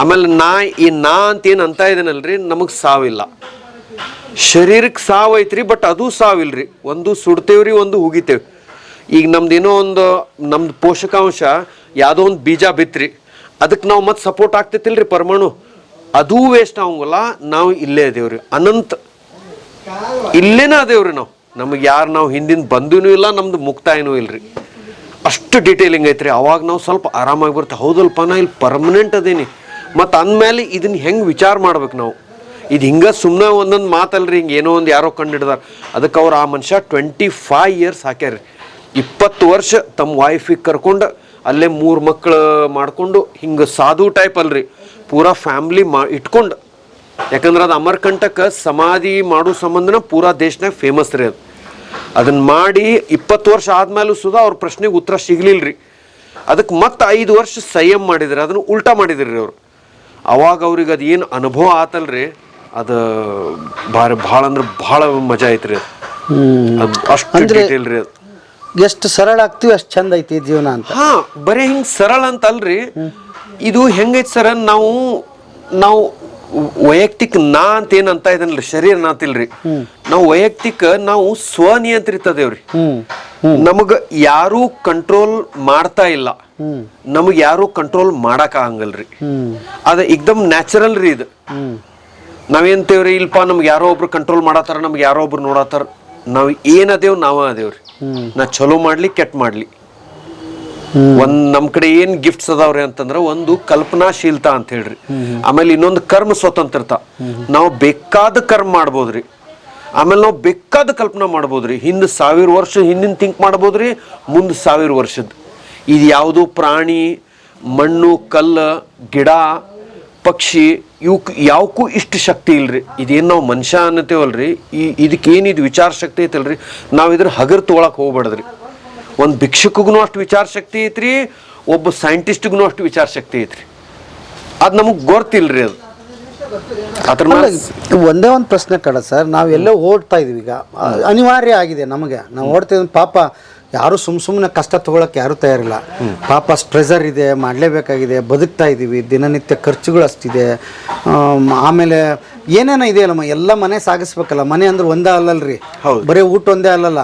ಆಮೇಲೆ ನಾ, ಈ ನಾ ಅಂತ ಏನು ಅಂತ ಇದ್ದೀನಲ್ರಿ ನಮಗೆ ಸಾವಿಲ್ಲ. ಶರೀರಕ್ಕೆ ಸಾವು ಐತ್ರಿ ಬಟ್ ಅದು ಸಾವಿಲ್ರಿ. ಒಂದು ಸುಡ್ತೇವ್ರಿ, ಒಂದು ಹುಗಿತೇವೆ ಈಗ ನಮ್ದು ಏನೋ ಒಂದು, ನಮ್ದು ಪೋಷಕಾಂಶ ಯಾವುದೋ ಒಂದು ಬೀಜ ಬಿತ್ರಿ ಅದಕ್ಕೆ ನಾವು ಮತ್ತೆ ಸಪೋರ್ಟ್ ಆಗ್ತೈತಿಲ್ರಿ ಪರಮಾಣು. ಅದೂ ವೇಸ್ಟ್ ಆಗಂಗಿಲ್ಲ ನಾವು ಇಲ್ಲೇ ಅದೇವ್ರಿ ಅನಂತ. ಇಲ್ಲೇನ ಅದೇವ್ರಿ ನಾವು. ನಮಗೆ ಯಾರು ನಾವು ಹಿಂದಿನ ಬಂದೂ ಇಲ್ಲ, ನಮ್ದು ಮುಕ್ತಾಯನೂ ಇಲ್ರಿ. ಅಷ್ಟು ಡೀಟೇಲಿಂಗ್ ಐತ್ರಿ. ಅವಾಗ ನಾವು ಸ್ವಲ್ಪ ಆರಾಮಾಗಿ ಬರ್ತೇವೆ ಹೌದಲ್ಪ ನಾ, ಇಲ್ಲಿ ಪರ್ಮನೆಂಟ್ ಅದೇನಿ. ಮತ್ತು ಅಂದಮೇಲೆ ಇದನ್ನ ಹೆಂಗೆ ವಿಚಾರ ಮಾಡ್ಬೇಕು ನಾವು? ಇದು ಹಿಂಗೆ ಸುಮ್ಮನೆ ಒಂದೊಂದು ಮಾತಲ್ರಿ, ಹಿಂಗೆ ಏನೋ ಒಂದು ಯಾರೋ ಕಂಡಿಡ್ದಾರ. ಅದಕ್ಕೆ ಅವ್ರು ಆ ಮನುಷ್ಯ ಟ್ವೆಂಟಿ ಫೈವ್ ಇಯರ್ಸ್ ಹಾಕ್ಯಾರ್ರಿ ಇಪ್ಪತ್ತು ವರ್ಷ ತಮ್ಮ ವೈಫಿಗೆ ಕರ್ಕೊಂಡು ಅಲ್ಲೇ ಮೂರು ಮಕ್ಕಳು ಮಾಡಿಕೊಂಡು ಹಿಂಗೆ ಸಾಧು ಟೈಪ್ ಅಲ್ರಿ. ಪೂರಾ ಫ್ಯಾಮ್ಲಿ ಮಾ ಇಟ್ಕೊಂಡು. ಯಾಕಂದ್ರೆ ಅದು ಅಮರ್ಕಂಟಕ ಸಮಾಧಿ ಮಾಡೋ ಸಂಬಂಧನ ಪೂರಾ ದೇಶನಾಗ ಫೇಮಸ್ ರೀ ಅದು. ಅದನ್ನು ಮಾಡಿ ಇಪ್ಪತ್ತು ವರ್ಷ ಆದ್ಮೇಲೂ ಸುದಾ ಅವ್ರ ಪ್ರಶ್ನೆಗೆ ಉತ್ತರ ಸಿಗ್ಲಿಲ್ರಿ. ಅದಕ್ಕೆ ಮತ್ತೆ ಐದು ವರ್ಷ ಸಂಯಮ್ ಮಾಡಿದ್ರಿ. ಅದನ್ನು ಉಲ್ಟಾ ಮಾಡಿದ್ರಿ ಅವ್ರು. ಅವಾಗ ಅವ್ರಿಗೆ ಅದು ಏನು ಅನುಭವ ಆತಲ್ರಿ ಅದು ಭಾರಿ ಭಾಳ ಅಂದ್ರೆ ಭಾಳ ಮಜಾ ಐತ್ರಿ ಅದು. ಅದು ಅಷ್ಟು ಡೀಟೇಲ್ ರೀ ಅದು. ಎಷ್ಟು ಸರಳ ಆಗ್ತೀವಿ ಅಷ್ಟು ಚಂದ ಐತಿ ಜೀವನ ಅಂತ. ಹಾ ಬರೀ ಹಿಂಗೆ ಸರಳ ಅಂತ ಅಲ್ರಿ ಇದು ಹೆಂಗೈತೆ ಸರ ನಾವು ನಾವು ವೈಯಕ್ತಿಕ ನಾ ಅಂತ ಏನ್ ಅಂತ ಇದನ್ರಿ ಶರೀರ ನಾತಿಲ್ರಿ ನಾವು ವೈಯಕ್ತಿಕ ನಾವು ಸ್ವನಿಯಂತ್ರಿತದೇವ್ರಿ. ನಮಗ ಯಾರು ಕಂಟ್ರೋಲ್ ಮಾಡ್ತಾ ಇಲ್ಲ. ನಮಗ್ ಯಾರು ಕಂಟ್ರೋಲ್ ಮಾಡಕ್ ಆಗಂಗಲ್ರಿ. ಅದ ಏಕ್ದಮ್ ನ್ಯಾಚುರಲ್ ರೀ ಇದು. ನಾವೇಂತೇವ್ರಿ ಇಲ್ಪ ನಮ್ಗೆ ಯಾರೋ ಒಬ್ರು ಕಂಟ್ರೋಲ್ ಮಾಡತ್ತಾರ ನಮ್ಗೆ ಯಾರೋ ಒಬ್ರು ನೋಡತ್ತಾರ ನಾವ್ ಏನ್ ಅದೇವ್ ನಾವ ಅದೇವ್ರಿ. ನಾ ಚಲೋ ಮಾಡ್ಲಿ ಕೆಟ್ಟ ಮಾಡ್ಲಿ. ಒಂದ್ ನಮ್ ಕಡೆ ಏನ್ ಗಿಫ್ಟ್ಸ್ ಅದಾವ್ರಿ ಅಂತಂದ್ರ ಒಂದು ಕಲ್ಪನಾಶೀಲತಾ ಅಂತ ಹೇಳ್ರಿ. ಆಮೇಲೆ ಇನ್ನೊಂದು ಕರ್ಮ ಸ್ವತಂತ್ರತ. ನಾವು ಬೇಕಾದ ಕರ್ಮ ಮಾಡ್ಬೋದ್ರಿ. ಆಮೇಲೆ ನಾವು ಬೇಕಾದ ಕಲ್ಪನಾ ಮಾಡ್ಬೋದ್ರಿ. ಹಿಂದ್ ಸಾವಿರ ವರ್ಷ ಹಿಂದಿನ ಥಿಂಕ್ ಮಾಡ್ಬೋದ್ರಿ, ಮುಂದ್ ಸಾವಿರ ವರ್ಷದ. ಇದು ಯಾವುದು ಪ್ರಾಣಿ, ಮಣ್ಣು, ಕಲ್ಲ, ಗಿಡ, ಪಕ್ಷಿ, ಇವಕ್ ಯಾವಕ್ಕೂ ಇಷ್ಟು ಶಕ್ತಿ ಇಲ್ರಿ. ಇದೇನು ನಾವು ಮನುಷ್ಯ ಅನ್ನತೇವಲ್ರಿ. ಈ ಇದಕ್ಕೆ ಏನು ಇದು ವಿಚಾರ ಶಕ್ತಿ ಐತಲ್ರಿ. ನಾವು ಇದ್ರ ಹಗರ್ ತೊಗೊಳಕ್ ಹೋಗ್ಬಾರ್ದ್ರಿ. ಒಂದು ಭಿಕ್ಷುಕಗೂ ಅಷ್ಟು ವಿಚಾರ ಶಕ್ತಿ ಐತ್ರಿ ಒಬ್ಬ ಸೈಂಟಿಸ್ಟ್ಗೂ ಅಷ್ಟು ವಿಚಾರ ಶಕ್ತಿ ಐತ್ರಿ. ಅದು ನಮಗೆ ಗೊತ್ತಿಲ್ರಿ ಅದು. ಅದ್ರ ಮೇಲೆ ಒಂದೇ ಒಂದು ಪ್ರಶ್ನೆ ಕಡ ಸರ್ ನಾವು ಎಲ್ಲೋ ಓಡ್ತಾ ಇದೀವಿ ಈಗ. ಅನಿವಾರ್ಯ ಆಗಿದೆ ನಮಗೆ. ನಾವು ಓಡ್ತಿದ್ದ ಪಾಪ ಯಾರು ಸುಮ್ ಸುಮ್ಮನೆ ಕಷ್ಟ ತಗೊಳಕ್ಕೆ ಯಾರು ತಯಾರಿಲ್ಲ. ಪಾಪ ಸ್ಟ್ರೆಸರ್ ಇದೆ ಮಾಡಲೇಬೇಕಾಗಿದೆ ಬದುಕ್ತಾ ಇದ್ದೀವಿ ದಿನನಿತ್ಯ ಖರ್ಚುಗಳು ಅಷ್ಟಿದೆ. ಆಮೇಲೆ ಆಮೇಲೆ ಇದೆ ಇದೆಯಲ್ಲಮ್ಮ ಎಲ್ಲ ಮನೆ ಸಾಗಿಸ್ಬೇಕಲ್ಲ ಮನೆ ಅಂದ್ರೆ ಒಂದೇ ಅಲ್ಲಲ್ರಿ. ಬರೀ ಊಟ ಒಂದೇ ಅಲ್ಲಲ್ಲ.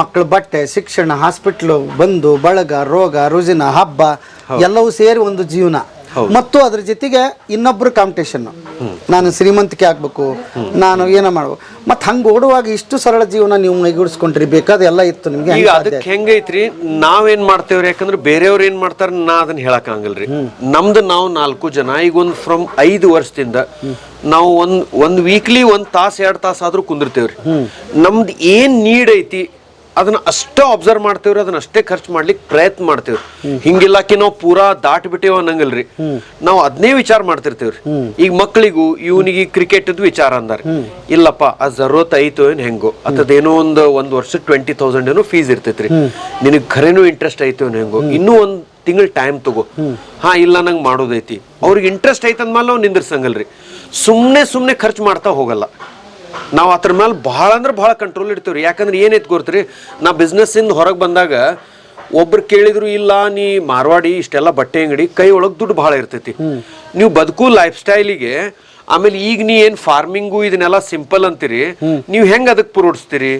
ಮಕ್ಕಳ ಬಟ್ಟೆ ಶಿಕ್ಷಣ ಹಾಸ್ಪಿಟ್ಲು ಬಂದು ಬಳಗ ರೋಗ ರುಜಿನ ಹಬ್ಬ ಎಲ್ಲವೂ ಸೇರಿ ಒಂದು ಜೀವನ. ಮತ್ತು ಅದ್ರ ಜೊತೆಗೆ ಇನ್ನೊಬ್ರು ಕಾಂಪಿಟೇಷನ್ ನಾನು ಶ್ರೀಮಂತಿಕೆ ಆಗ್ಬೇಕು ನಾನು ಏನ ಮಾಡ್ಬೇಕು. ಮತ್ತೆ ಹಂಗ ಓಡುವಾಗ ಇಷ್ಟು ಸರಳ ಜೀವನ ನೀವು ಮೈಗೂಡಿಸ್ಕೊಂಡ್ರಿ ಬೇಕಾದ ಎಲ್ಲ ಇತ್ತು ನಿಮ್ಗೆ ಈಗ ಅದಕ್ಕೆ ಹೆಂಗೈತ್ರಿ ನಾವೇನ್ ಮಾಡ್ತೇವ್ರಿ ಯಾಕಂದ್ರೆ ಬೇರೆಯವ್ರು ಏನ್ ಮಾಡ್ತಾರ ನಾ ಅದನ್ನ ಹೇಳಕ್ ಆಗಲ್ರಿ. ನಮ್ದು ನಾವು ನಾಲ್ಕು ಜನ ಈಗ ಒಂದ್ ಫ್ರಮ್ ಐದು ವರ್ಷದಿಂದ ನಾವು ಒಂದ್ ಒಂದ್ ವೀಕ್ಲಿ ಒಂದ್ ತಾಸ್ ಎರಡ್ ತಾಸ್ ಆದ್ರೂ ಕುಂದಿರ್ತೇವ್ರಿ. ನಮ್ದು ಏನ್ ನೀಡ್ ಐತಿ ಅದನ್ನ ಅಷ್ಟೇ ಅಬ್ಸರ್ವ್ ಮಾಡ್ತೇವ್ರಿ, ಅದನ್ನ ಅಷ್ಟೇ ಖರ್ಚು ಮಾಡ್ಲಿಕ್ಕೆ ಪ್ರಯತ್ನ ಮಾಡ್ತೇವ್ರಿ. ಹಿಂಗಿಲ್ಲಾಕಿ ನಾವು ಪೂರಾ ದಾಟ್ ಬಿಟ್ಟೇವ ಅನ್ನಂಗಲ್ರಿ. ನಾವು ಅದನ್ನೇ ವಿಚಾರ ಮಾಡ್ತಿರ್ತೇವ್ರಿ. ಈಗ ಮಕ್ಕಳಿಗೂ ಇವನಿಗೆ ಕ್ರಿಕೆಟ್ ವಿಚಾರ ಅಂದಾರ. ಇಲ್ಲಪ್ಪ, ಆ ಜರೂರತ್ ಐತೋ ಏನ್ ಹೆಂಗೋ ಅದೇನೋ ಒಂದು, ಒಂದ್ ವರ್ಷ ಟ್ವೆಂಟಿ ತೌಸಂಡ್ ಏನೋ ಫೀಸ್ ಇರ್ತೈತ್ರಿ. ನಿನಗ್ ಖರೇನೂ ಇಂಟ್ರೆಸ್ಟ್ ಐತೋ ಏನ್ ಹೆಂಗೋ, ಇನ್ನೂ ಒಂದ್ ತಿಂಗಳ ಟೈಮ್ ತಗೋ. ಹಾ, ಇಲ್ಲ, ನಂಗೆ ಮಾಡೋದೈತಿ. ಅವ್ರಿಗೆ ಇಂಟ್ರೆಸ್ಟ್ ಐತಂದ್ಮೇಲೆ ನಾವು ನಿಂದಿರ್ಸಂಗಲ್ರಿ. ಸುಮ್ಮನೆ ಸುಮ್ಮನೆ ಖರ್ಚು ಮಾಡ್ತಾ ಹೋಗಲ್ಲ. ನಾವು ಅದ್ರ ಮೇಲೆ ಭಾಳ ಅಂದ್ರೆ ಭಾಳ ಕಂಟ್ರೋಲ್ ಇಡ್ತೀವ್ರಿ. ಯಾಕಂದ್ರೆ ಏನೈತೆ ಗೊತ್ತ್ರಿ? ನಾ ಬಿಸ್ನೆಸ್ಸಿಂದ ಹೊರಗೆ ಬಂದಾಗ ಒಬ್ರು ಕೇಳಿದ್ರು, ಇಲ್ಲ, ನೀ ಮಾರ್ವಾಡಿ, ಇಷ್ಟೆಲ್ಲ ಬಟ್ಟೆ ಅಂಗಡಿ, ಕೈ ಒಳಗೆ ದುಡ್ಡು ಭಾಳ ಇರ್ತೈತಿ. ನೀವು ಬದುಕು ಲೈಫ್ ಸ್ಟೈಲಿಗೆ ಆಮೇಲೆ ಈಗ ನೀ ಏನ್ ಫಾರ್ಮಿಂಗು ಇದನ್ನೆಲ್ಲ ಸಿಂಪಲ್ ಅಂತೀರಿ, ನೀವು ಹೆಂಗ್ ಅದಕ್ಕೆ ಪುರೋಡಿಸ್ತೀರಿ?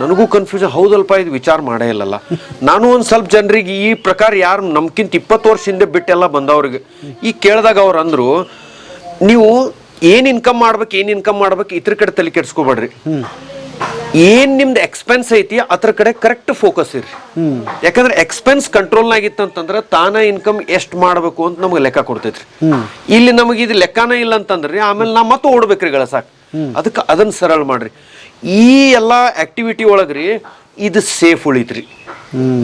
ನನಗೂ ಕನ್ಫ್ಯೂಷನ್ ಹೌದಲ್ಪ, ಇದು ವಿಚಾರ ಮಾಡೇ ಇಲ್ಲಲ್ಲ. ನಾನು ಒಂದ್ ಸ್ವಲ್ಪ ಜನರಿಗೆ ಈ ಪ್ರಕಾರ ಯಾರು ನಮ್ಕಿಂತ ಇಪ್ಪತ್ತು ವರ್ಷ ಹಿಂದೆ ಬಿಟ್ಟೆಲ್ಲ ಬಂದವ್ರಿಗೆ ಈಗ ಕೇಳಿದಾಗ ಅವ್ರು ಅಂದ್ರು, ನೀವು ಏನ್ ಇನ್ಕಮ್ ಮಾಡ್ಬೇಕು ಏನ್ ಇನ್ಕಮ್ ಮಾಡ್ಬೇಕು ಇತರ ಕಡೆ ತಲೆ ಕೆಡ್ಸ್ಕೊಬೇಡ್ರಿ. ಏನ್ ನಿಮ್ದು ಎಕ್ಸ್ಪೆನ್ಸ್ ಐತಿ ಅದ್ರ ಕಡೆ ಕರೆಕ್ಟ್ ಫೋಕಸ್ ಇರ್ರಿ. ಯಾಕಂದ್ರೆ ಎಕ್ಸ್ಪೆನ್ಸ್ ಕಂಟ್ರೋಲ್ ಆಗಿತ್ತಂತಂದ್ರೆ ತಾನ ಇನ್ಕಮ್ ಎಷ್ಟ್ ಮಾಡ್ಬೇಕು ಅಂತ ನಮ್ಗೆ ಲೆಕ್ಕ ಕೊಡ್ತೈತ್ರಿ. ಇಲ್ಲಿ ನಮಗೆ ಇದು ಲೆಕ್ಕಾನ ಇಲ್ಲ ಅಂತಂದ್ರಿ ಆಮೇಲೆ ನಾ ಮತ್ತೆ ಓಡ್ಬೇಕ್ರಿ ಗಳಸಾಕ್ ಅದಕ್ಕೆ ಅದನ್ನ ಸರಳ ಮಾಡ್ರಿ. ಈ ಎಲ್ಲಾ ಆಕ್ಟಿವಿಟಿ ಒಳಗ್ರಿ ಇದು ಸೇಫ್ ಉಳಿತ್ರಿ.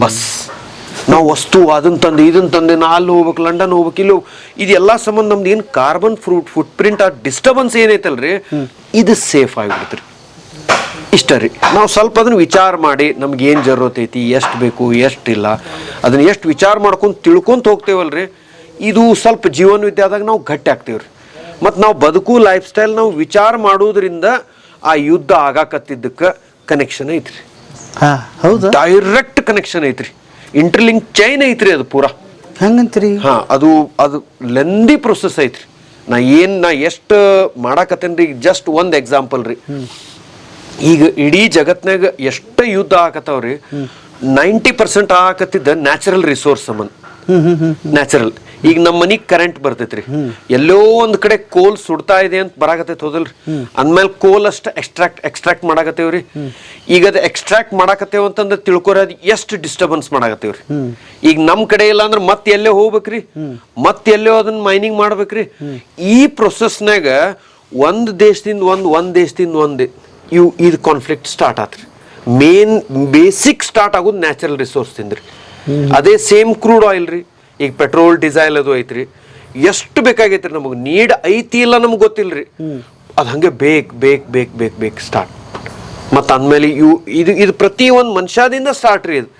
ಬಸ್. ನಾವು ವಸ್ತು ಅದನ್ನ ತಂದು ಇದನ್ನ ತಂದೆ ನಾ ಅಲ್ಲಿ ಹೋಗ್ಬೇಕು ಲಂಡನ್ ಹೋಗ್ಬೇಕು ಇಲ್ಲಿ ಇದೆಲ್ಲ ಸಂಬಂಧ ನಮ್ದು ಏನು ಕಾರ್ಬನ್ ಫ್ರೂಟ್ ಫುಟ್ ಪ್ರಿಂಟ್ ಆ ಡಿಸ್ಟರ್ಬೆನ್ಸ್ ಏನೈತಲ್ರಿ? ಇದು ಸೇಫ್ ಆಗಿಬಿಡ್ತ್ರಿ. ಇಷ್ಟ ರೀ. ನಾವು ಸ್ವಲ್ಪ ಅದನ್ನು ವಿಚಾರ ಮಾಡಿ ನಮ್ಗೆ ಏನು ಜರೂರತ್ ಐತಿ ಎಷ್ಟು ಬೇಕು ಎಷ್ಟಿಲ್ಲ ಅದನ್ನು ಎಷ್ಟು ವಿಚಾರ ಮಾಡ್ಕೊಂಡು ತಿಳ್ಕೊಂತ ಹೋಗ್ತೇವಲ್ರಿ. ಇದು ಸ್ವಲ್ಪ ಜೀವನ ವಿದ್ಯಾದಾಗ ನಾವು ಗಟ್ಟಿ ಆಗ್ತೇವ್ರಿ. ಮತ್ತು ನಾವು ಬದುಕು ಲೈಫ್ ಸ್ಟೈಲ್ ನಾವು ವಿಚಾರ ಮಾಡೋದ್ರಿಂದ ಆ ಯುದ್ಧ ಆಗಾಕತ್ತಿದ್ದಕ್ಕೆ ಕನೆಕ್ಷನ್ ಐತ್ರಿ. ಹೌದಾ? ಡೈರೆಕ್ಟ್ ಕನೆಕ್ಷನ್ ಐತ್ರಿ. ಇಂಟರ್ಲಿಂಕ್ ಚೈನ್ ಐತ್ರಿ ಅದು ಪೂರಾ. ಹಂಗಂತ್ರಿ? ಹಾ ಅದು ಅದು ಲೆಂದಿ ಪ್ರೊಸೆಸ್ ಐತ್ರಿ. ನಾ ಏನ್ ನಾ ಎಷ್ಟು ಮಾಡಾಕತ್ತೇನ್ರಿ ಜಸ್ಟ್ ಒಂದ್ ಎಕ್ಸಾಂಪಲ್ ರೀ. ಈಗ ಇಡೀ ಜಗತ್ನಾಗ ಎಷ್ಟ ಯುದ್ಧ ಆಕತ್ತಾವ್ರಿ ನೈಂಟಿ ಪರ್ಸೆಂಟ್ ಆಕತ್ತಿದ್ದ ನ್ಯಾಚುರಲ್ ರಿಸೋರ್ಸ್ ಸಂಬಂಧ ನ್ಯಾಚುರಲ್ ಈಗ ನಮ್ಮ ಮನಿಗ್ ಕರೆಂಟ್ ಬರ್ತೈತ್ರಿ. ಎಲ್ಲೋ ಒಂದ್ ಕಡೆ ಕೋಲ್ ಸುಡ್ತಾ ಇದೆ ಅಂತ ಬರಾಕತ್ತೈತಿ ಹೋದಲ್ರಿ. ಅಂದ್ಮೇಲೆ ಕೋಲ್ ಅಷ್ಟ ಎಕ್ಸ್ಟ್ರಾಕ್ಟ್ ಎಕ್ಸ್ಟ್ರಾಕ್ಟ್ ಮಾಡಾಕತ್ತೇವ್ರಿ. ಈಗ ಅದ ಎಕ್ಸ್ಟ್ರಾಕ್ಟ್ ಮಾಡಾಕತ್ತೇವ ಅಂತಂದ್ರೆ ತಿಳ್ಕೊರಿ ಅದ್ ಎಷ್ಟು ಡಿಸ್ಟರ್ಬೆನ್ಸ್ ಮಾಡಾಕತ್ತೇವ್ರಿ. ಈಗ ನಮ್ ಕಡೆ ಇಲ್ಲ ಅಂದ್ರೆ ಮತ್ತೆ ಎಲ್ಲೇ ಹೋಗ್ಬೇಕ್ರಿ. ಮತ್ತೆ ಎಲ್ಲೋ ಅದನ್ನ ಮೈನಿಂಗ್ ಮಾಡ್ಬೇಕ್ರಿ. ಈ ಪ್ರೊಸೆಸ್ನಾಗ ಒಂದ್ ದೇಶದಿಂದ ಒಂದ್ ಒಂದ್ ದೇಶದಿಂದ ಒಂದ್ ಇವು ಇದು ಕಾನ್ಫ್ಲಿಕ್ಟ್ ಸ್ಟಾರ್ಟ್ ಆತ್ರಿ. ಮೇನ್ ಬೇಸಿಕ್ ಸ್ಟಾರ್ಟ್ ಆಗೋದು ನ್ಯಾಚುರಲ್ ರಿಸೋರ್ಸ್ ತಿಂದ್ರಿ. ಅದೇ ಸೇಮ್ ಕ್ರೂಡ್ ಆಯಿಲ್ ರೀ. ಈಗ ಪೆಟ್ರೋಲ್, ಡಿಸೈಲ್ ಅದು ಐತ್ರಿ. ಎಷ್ಟು ಬೇಕಾಗೈತ್ರಿ ನಮಗೆ? ನೀಡ್ ಐತಿ ಇಲ್ಲ ನಮ್ಗೆ ಗೊತ್ತಿಲ್ರಿ. ಅದು ಹಂಗೆ ಬೇಕ್ ಬೇಕ್ ಬೇಕ್ ಬೇಕ್ ಬೇಕ್ ಸ್ಟಾರ್ಟ್ ಮತ್ತು ಅಂದಮೇಲೆ ಇವು, ಇದು ಇದು ಪ್ರತಿ ಒಂದು ಮನುಷ್ಯದಿಂದ ಸ್ಟಾರ್ಟ್ ರೀ ಇದು.